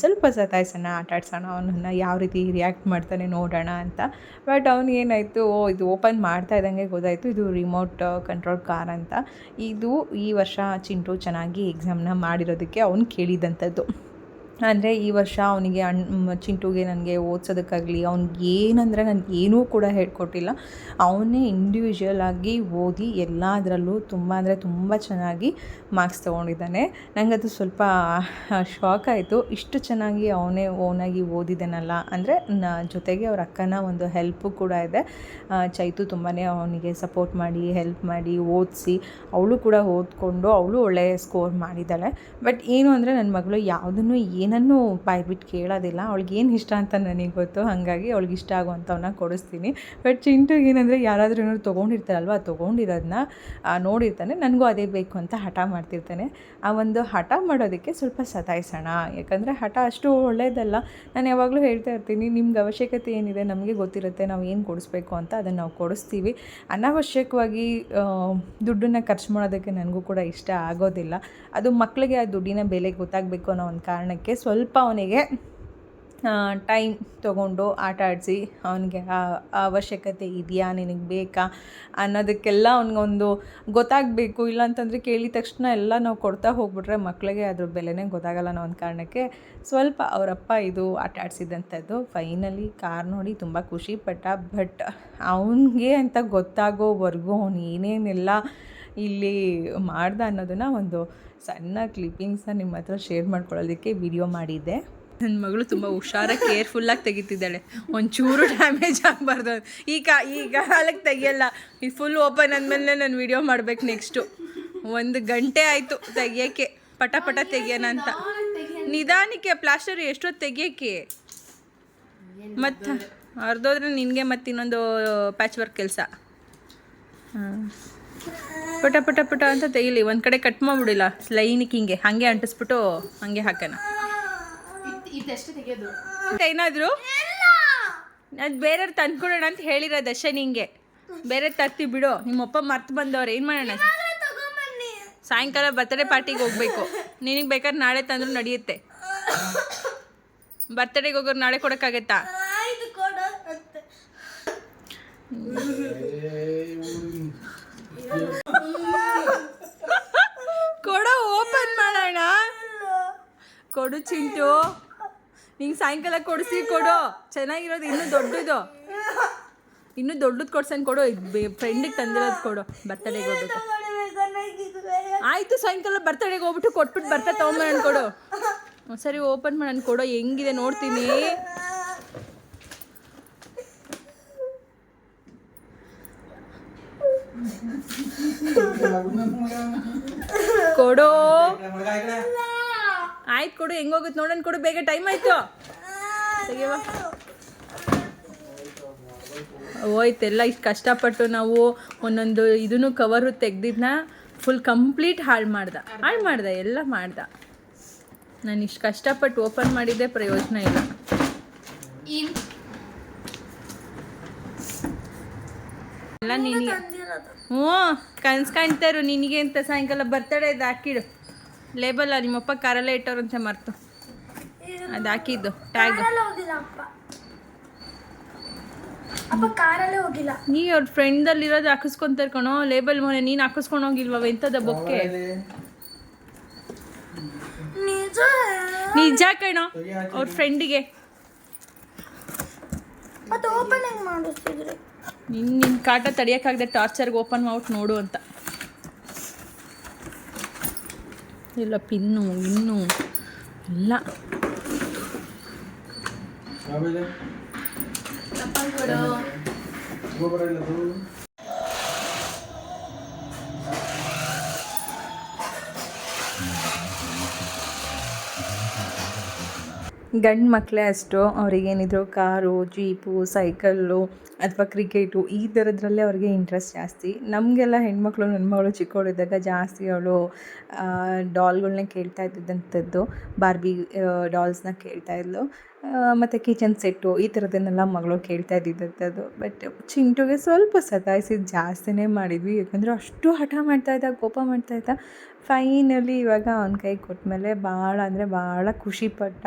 ಸ್ವಲ್ಪ ಸತಾಯಿಸೋಣ ಆಟ ಆಡ್ಸೋಣ ಅವನನ್ನು ಯಾವ ರೀತಿ ರಿಯಾಕ್ಟ್ ಮಾಡ್ತಾನೆ ನೋಡೋಣ ಅಂತ. ಬಟ್ ಅವನು ಓ ಇದು ಓಪನ್ ಮಾಡ್ತಾ ಇದ್ದಂಗೆ ಗೊತ್ತಾಯಿತು. ಇದು ರಿಮೋಟ್ ಕಂಟ್ರೋಲ್ ಕಾರ್ ಅಂತ. ಇದು ಈ ವರ್ಷ ಚಿಂಟು ಚೆನ್ನಾಗಿ ಎಕ್ಸಾಮ್ನ ಮಾಡಿರೋದಕ್ಕೆ ಅವನು ಕೇಳಿದಂಥದ್ದು. ಅಂದರೆ ಈ ವರ್ಷ ಅವನಿಗೆ ಅಣ್ ಚಿಂಟುಗೆ ನನಗೆ ಓದ್ಸೋದಕ್ಕಾಗಲಿ ಅವ್ನಿಗೆ ಏನಂದರೆ ನನಗೆ ಏನೂ ಕೂಡ ಹೇಳ್ಕೊಟ್ಟಿಲ್ಲ. ಅವನೇ ಇಂಡಿವಿಜುವಲ್ ಆಗಿ ಓದಿ ಎಲ್ಲದರಲ್ಲೂ ತುಂಬ ಅಂದರೆ ತುಂಬ ಚೆನ್ನಾಗಿ ಮಾರ್ಕ್ಸ್ ತೊಗೊಂಡಿದ್ದಾನೆ. ನನಗದು ಸ್ವಲ್ಪ ಶಾಕ್ ಆಯಿತು. ಇಷ್ಟು ಚೆನ್ನಾಗಿ ಅವನೇ ಓನಾಗಿ ಓದಿದ್ದಾನಲ್ಲ ಅಂದರೆ ಜೊತೆಗೆ ಅವ್ರ ಅಕ್ಕನ ಒಂದು ಹೆಲ್ಪು ಕೂಡ ಇದೆ. ಚೈತು ತುಂಬಾ ಅವನಿಗೆ ಸಪೋರ್ಟ್ ಮಾಡಿ ಹೆಲ್ಪ್ ಮಾಡಿ, ಓದಿಸಿ, ಅವಳು ಕೂಡ ಓದ್ಕೊಂಡು, ಅವಳು ಒಳ್ಳೆಯ ಸ್ಕೋರ್ ಮಾಡಿದ್ದಾಳೆ. ಬಟ್ ಏನು ಅಂದರೆ ನನ್ನ ಮಗಳು ಯಾವುದನ್ನು ಏನನ್ನೂ ಬಾಯ್ಬಿಟ್ಟು ಕೇಳೋದಿಲ್ಲ. ಅವಳಿಗೆ ಏನು ಇಷ್ಟ ಅಂತ ನನಗೆ ಗೊತ್ತು. ಹಾಗಾಗಿ ಅವಳಿಗೆ ಇಷ್ಟ ಆಗುವಂಥವನ್ನ ಕೊಡಿಸ್ತೀನಿ. ಬಟ್ ಚಿಂಟುಗೆ ಏನಂದರೆ ಯಾರಾದರೂ ಏನಾದ್ರು ತೊಗೊಂಡಿರ್ತಾರಲ್ವ ತೊಗೊಂಡಿರೋದನ್ನ ನೋಡಿರ್ತಾನೆ. ನನಗೂ ಅದೇ ಬೇಕು ಅಂತ ಹಠ ಮಾಡ್ತಿರ್ತಾನೆ. ಆ ಒಂದು ಹಠ ಮಾಡೋದಕ್ಕೆ ಸ್ವಲ್ಪ ಸತಾಯಿಸೋಣ. ಯಾಕಂದರೆ ಹಠ ಅಷ್ಟು ಒಳ್ಳೆಯದಲ್ಲ ನಾನು ಯಾವಾಗಲೂ ಹೇಳ್ತಾ ಇರ್ತೀನಿ, ನಿಮ್ಗೆ ಅವಶ್ಯಕತೆ ಏನಿದೆ ನಮಗೆ ಗೊತ್ತಿರುತ್ತೆ, ನಾವು ಏನು ಕೊಡಿಸ್ಬೇಕು ಅಂತ ಅದನ್ನು ನಾವು ಕೊಡಿಸ್ತೀವಿ. ಅನಾವಶ್ಯಕವಾಗಿ ದುಡ್ಡನ್ನು ಖರ್ಚು ಮಾಡೋದಕ್ಕೆ ನನಗೂ ಕೂಡ ಇಷ್ಟ ಆಗೋದಿಲ್ಲ. ಅದು ಮಕ್ಕಳಿಗೆ ಆ ದುಡ್ಡಿನ ಬೆಲೆ ಗೊತ್ತಾಗಬೇಕು ಅನ್ನೋ ಒಂದು ಕಾರಣಕ್ಕೆ ಸ್ವಲ್ಪ ಅವನಿಗೆ ಟೈಮ್ ತಗೊಂಡು ಆಟ ಆಡಿಸಿ, ಅವನಿಗೆ ಅವಶ್ಯಕತೆ ಇದೆಯಾ, ನಿನಗೆ ಬೇಕಾ ಅನ್ನೋದಕ್ಕೆಲ್ಲ ಅವನಿಗೊಂದು ಗೊತ್ತಾಗಬೇಕು. ಇಲ್ಲಾಂತಂದರೆ ಕೇಳಿದ ತಕ್ಷಣ ಎಲ್ಲ ನಾವು ಕೊಡ್ತಾ ಹೋಗ್ಬಿಟ್ರೆ ಮಕ್ಕಳಿಗೆ ಅದ್ರ ಬೆಲೆನೇ ಗೊತ್ತಾಗಲ್ಲ ಅನ್ನೋ ಒಂದು ಕಾರಣಕ್ಕೆ ಸ್ವಲ್ಪ ಅವರಪ್ಪ ಇದು ಆಟ ಆಡಿಸಿದಂಥದ್ದು. ಫೈನಲಿ ಕಾರ್ ನೋಡಿ ತುಂಬ ಖುಷಿ ಪಟ್ಟ. ಬಟ್ ಅವನಿಗೆ ಅಂತ ಗೊತ್ತಾಗೋವರೆಗೂ ಅವನು ಏನೇನೆಲ್ಲ, ಇಲ್ಲಿ ಮಾಡ್ದ ಅನ್ನೋದನ್ನು ಒಂದು ಸಣ್ಣ ಕ್ಲಿಪ್ಪಿಂಗ್ಸ್ನ ನಿಮ್ಮ ಹತ್ರ ಶೇರ್ ಮಾಡ್ಕೊಳ್ಳೋದಕ್ಕೆ ವಿಡಿಯೋ ಮಾಡಿದ್ದೆ. ನನ್ನ ಮಗಳು ತುಂಬ ಹುಷಾರಾಗಿ ಕೇರ್ಫುಲ್ಲಾಗಿ ತೆಗಿತಿದ್ದಾಳೆ. ಒಂಚೂರು ಡ್ಯಾಮೇಜ್ ಆಗಬಾರ್ದು. ಈಗ ಈ ಕಾಲಕ್ಕೆ ತೆಗಿಯಲ್ಲ. ಈ ಫುಲ್ ಓಪನ್ ಅಂದಮೇಲೆ ನಾನು ವಿಡಿಯೋ ಮಾಡ್ಬೇಕು ನೆಕ್ಸ್ಟು ಒಂದು ಗಂಟೆ ಆಯಿತು ತೆಗಿಯೋಕ್ಕೆ. ಪಟ ಪಟ ಅಂತ. ನಿಧಾನಕ್ಕೆ ಪ್ಲಾಸ್ಟರ್ ಎಷ್ಟೊತ್ತು ತೆಗಿಯೋಕ್ಕೆ? ಮತ್ತು, ಅರ್ಧೋದ್ರೆ ನಿನಗೆ ಮತ್ತು ಇನ್ನೊಂದು ಪ್ಯಾಚ್ ವರ್ಕ್ ಕೆಲಸ. ಹಾಂ ಪಟ ಪಟ ಪಟ ಅಂತ ತೆಗಿಲಿ ಒಂದು ಕಡೆ ಕಟ್ ಮಾಡಿಬಿಡಿಲ್ಲ. ಲೈನಿಗೆ ಹಿಂಗೆ ಹಾಗೆ ಅಂಟಿಸ್ಬಿಟ್ಟು ಹಂಗೆ ಹಾಕೋಣ. ಇದೆಷ್ಟು ತೆಗೆಯೋದು? ಏನಾದರೂ? ಅದು ಬೇರೆಯವ್ರು ತಂದ್ಕೊಡೋಣ ಅಂತ ಹೇಳಿರ ದಶ ನಿಂಗೆ. ಬೇರೆ ತರ್ತಿ ಬಿಡು. ನಿಮ್ಮಪ್ಪ ಮರ್ತು ಬಂದವ್ರು. ಏನು ಮಾಡೋಣ? ಸಾಯಂಕಾಲ ಬರ್ತಡೇ ಪಾರ್ಟಿಗೆ ಹೋಗ್ಬೇಕು. ನಿನಗೆ ಬೇಕಾದ್ರೆ ನಾಳೆ ತಂದ್ರು ನಡೆಯುತ್ತೆ. ಬರ್ತಡೇಗೆ ಹೋಗೋರು ನಾಳೆ ಕೊಡೋಕ್ಕಾಗತ್ತಾ? ಕೊಡು ಓಪನ್ ಮಾಡೋಣ. ಕೊಡು ಚಿಂಟು. ನಿಂಗೆ ಸಾಯಂಕಾಲ ಕೊಡಿಸಿ, ಕೊಡು. ಚೆನ್ನಾಗಿರೋದು, ಇನ್ನೂ ದೊಡ್ಡದು. ಇನ್ನೂ ದೊಡ್ಡದು ಕೊಡ್ಸನ್ ಕೊಡು. ಫ್ರೆಂಡಿಗೆ ತಂದಿರೋದು ಕೊಡು. ಬರ್ತಡೇಗೆ ಹೋಗ್ಬಿಟ್ಟು. ಆಯಿತು, ಸಾಯಂಕಾಲ ಬರ್ತಡೇಗೆ ಹೋಗ್ಬಿಟ್ಟು ಕೊಟ್ಬಿಟ್ಟು ಬರ್ತಾ ತೊಗೊಂಬರೋಣ ಕೊಡು. ಸರಿ ಓಪನ್ ಮಾಡೋಣ ಕೊಡು. ಹೆಂಗಿದೆ ನೋಡ್ತೀನಿ. ಕೊಡು. ಆಯ್ತು ಕೊಡು ಹೆಂಗೋಗುತ್ತೆ ನೋಡೋಣ ಕೊಡು ಬೇಗ ಟೈಮ್ ಆಯ್ತು. ಹೋಯ್ತು ಹೋಯ್ತೆಲ್ಲ ಇಷ್ಟು ಕಷ್ಟಪಟ್ಟು ನಾವು ಒಂದೊಂದು ಇದನ್ನು ಕವರು ತೆಗ್ದಿದ್ನ ಫುಲ್ ಕಂಪ್ಲೀಟ್ ಹಾಳು ಮಾಡ್ದ. ಹಾಳು ಮಾಡ್ದ ಎಲ್ಲ ಮಾಡ್ದ. ನಾನು ಇಷ್ಟು ಕಷ್ಟಪಟ್ಟು ಓಪನ್ ಮಾಡಿದ್ದೆ ಪ್ರಯೋಜನ ಇಲ್ಲ. ಎಲ್ಲ ನಿನಗೆ ಹ್ಞೂ ಕನ್ಸ್ ಕಾಣ್ತಾರು ನಿನಗೆ ಅಂತ ಸಾಯಂಕಾಲ ಬರ್ತಡೇ ಇದು ಹಾಕಿಡು. ಲೇಬಲ್ ನಿಮ್ಮಪ್ಪ ಕಾರಲ್ಲೇ ಇಟ್ಟವ್ರಂತೆ ಮರ್ತು. ಅದು ಹಾಕಿದ್ದು ಟ್ಯಾಗ್ ನೀ ಅವ್ರ ಫ್ರೆಂಡಲ್ಲಿರೋದು ಹಾಕಿಸ್ಕೊಂತಾರೆ ಕಣೋ ಲೇಬಲ್ ಮೊನ್ನೆ ನೀನು ಹಾಕಿಸ್ಕೊಂಡು ಹೋಗಿಲ್ವ ಎಂಥದ ಬೊಕ್ಕೆ. ನಿಜ? ನಿಜ ಕಣೋ ಅವ್ರ ಫ್ರೆಂಡಿಗೆ ಮತ್ತೆ ಓಪನ್ ಹೆಂಗ್ ಮಾಡಿಸ್ತಿದ್ರು? ನಿನ್ನ ನಿನ್ನ ಕಾಟ ತಡಿಯೋಕ್ಕಾಗದೆ ಟಾರ್ಚರ್ಗೆ ಓಪನ್ ಮಾಡ್ಬಿಟ್ಟು ನೋಡು ಅಂತ. ಇಲ್ಲ ಪಿನ್ನು ಇನ್ನು ಎಲ್ಲ ಆಮೇಲೆ ಗೊಬ್ಬರ ಇಲ್ಲದು ಗಂಡು ಮಕ್ಕಳೇ ಅಷ್ಟು ಅವರಿಗೇನಿದ್ರು ಕಾರು, ಜೀಪು, ಸೈಕಲ್ಲು ಅಥವಾ ಕ್ರಿಕೆಟು ಈ ಥರದ್ರಲ್ಲೇ ಅವ್ರಿಗೆ ಇಂಟ್ರೆಸ್ಟ್ ಜಾಸ್ತಿ. ನಮಗೆಲ್ಲ ಹೆಣ್ಮಕ್ಳು ನನ್ನ ಮಗಳು ಚಿಕ್ಕವಳಿದ್ದಾಗ ಜಾಸ್ತಿ ಅವಳು ಡಾಲ್ಗಳನ್ನ ಕೇಳ್ತಾ ಇದ್ದಿದ್ದಂಥದ್ದು. ಬಾರ್ಬಿ ಡಾಲ್ಸ್ನ ಕೇಳ್ತಾ ಇದ್ಲು. ಮತ್ತು ಕಿಚನ್ ಸೆಟ್ಟು ಈ ಥರದನ್ನೆಲ್ಲ ಮಗಳು ಕೇಳ್ತಾ ಇದ್ದಿದ್ದಂಥದ್ದು. ಬಟ್ ಚಿಂಟುಗೆ ಸ್ವಲ್ಪ ಸತಾಯಿಸಿದ್ದು ಜಾಸ್ತಿನೇ ಮಾಡಿದ್ವಿ. ಯಾಕಂದರೆ ಅಷ್ಟು ಹಠ ಮಾಡ್ತಾಯಿದ್ದ ಕೋಪ ಮಾಡ್ತಾಯಿದ್ದ ಫೈನಲಿ ಇವಾಗ ಅವನ ಕೈ ಕೊಟ್ಟಮೇಲೆ ಭಾಳ ಅಂದರೆ ಭಾಳ ಖುಷಿಪಟ್ಟ.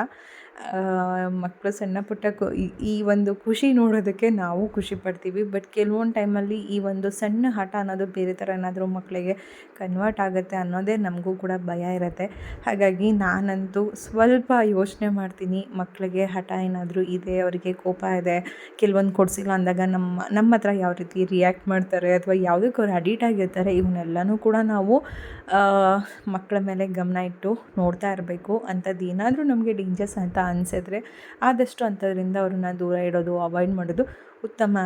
ಮಕ್ಕಳು ಸಣ್ಣ ಪುಟ್ಟ ಈ ಒಂದು ಖುಷಿ ನೋಡೋದಕ್ಕೆ ನಾವು ಖುಷಿ ಪಡ್ತೀವಿ. ಬಟ್ ಕೆಲವೊಂದು ಟೈಮಲ್ಲಿ ಈ ಒಂದು ಸಣ್ಣ ಹಠ ಅನ್ನೋದು ಬೇರೆ ಥರ ಏನಾದರೂ ಮಕ್ಕಳಿಗೆ ಕನ್ವರ್ಟ್ ಆಗುತ್ತೆ ಅನ್ನೋದೇ ನಮಗೂ ಕೂಡ ಭಯ ಇರುತ್ತೆ. ಹಾಗಾಗಿ ನಾನಂತೂ ಸ್ವಲ್ಪ ಯೋಚನೆ ಮಾಡ್ತೀನಿ ಮಕ್ಕಳಿಗೆ ಹಠ ಏನಾದರೂ ಇದೆ, ಅವರಿಗೆ ಕೋಪ ಇದೆ, ಕೆಲವೊಂದು ಕೊಡಿಸಿಲ್ಲ ಅಂದಾಗ ನಮ್ಮ ನಮ್ಮ ಹತ್ರ ಯಾವ ರೀತಿ ರಿಯಾಕ್ಟ್ ಮಾಡ್ತಾರೆ ಅಥವಾ ಯಾವುದಕ್ಕೆ ಅವ್ರು ಅಡಿಟ್ ಆಗಿರ್ತಾರೆ ಇವನ್ನೆಲ್ಲನೂ ಕೂಡ ನಾವು ಮಕ್ಕಳ ಮೇಲೆ ಗಮನ ಇಟ್ಟು ನೋಡ್ತಾ ಇರಬೇಕು. ಅಂಥದ್ದು ಏನಾದರೂ ನಮಗೆ ಡೇಂಜರ್ಸ್ ಅಂತ ಅನಿಸಿದ್ರೆ ಆದಷ್ಟು ಅಂಥದ್ರಿಂದ ಅವ್ರನ್ನ ದೂರ ಇಡೋದು ಅವಾಯ್ಡ್ ಮಾಡೋದು ಉತ್ತಮ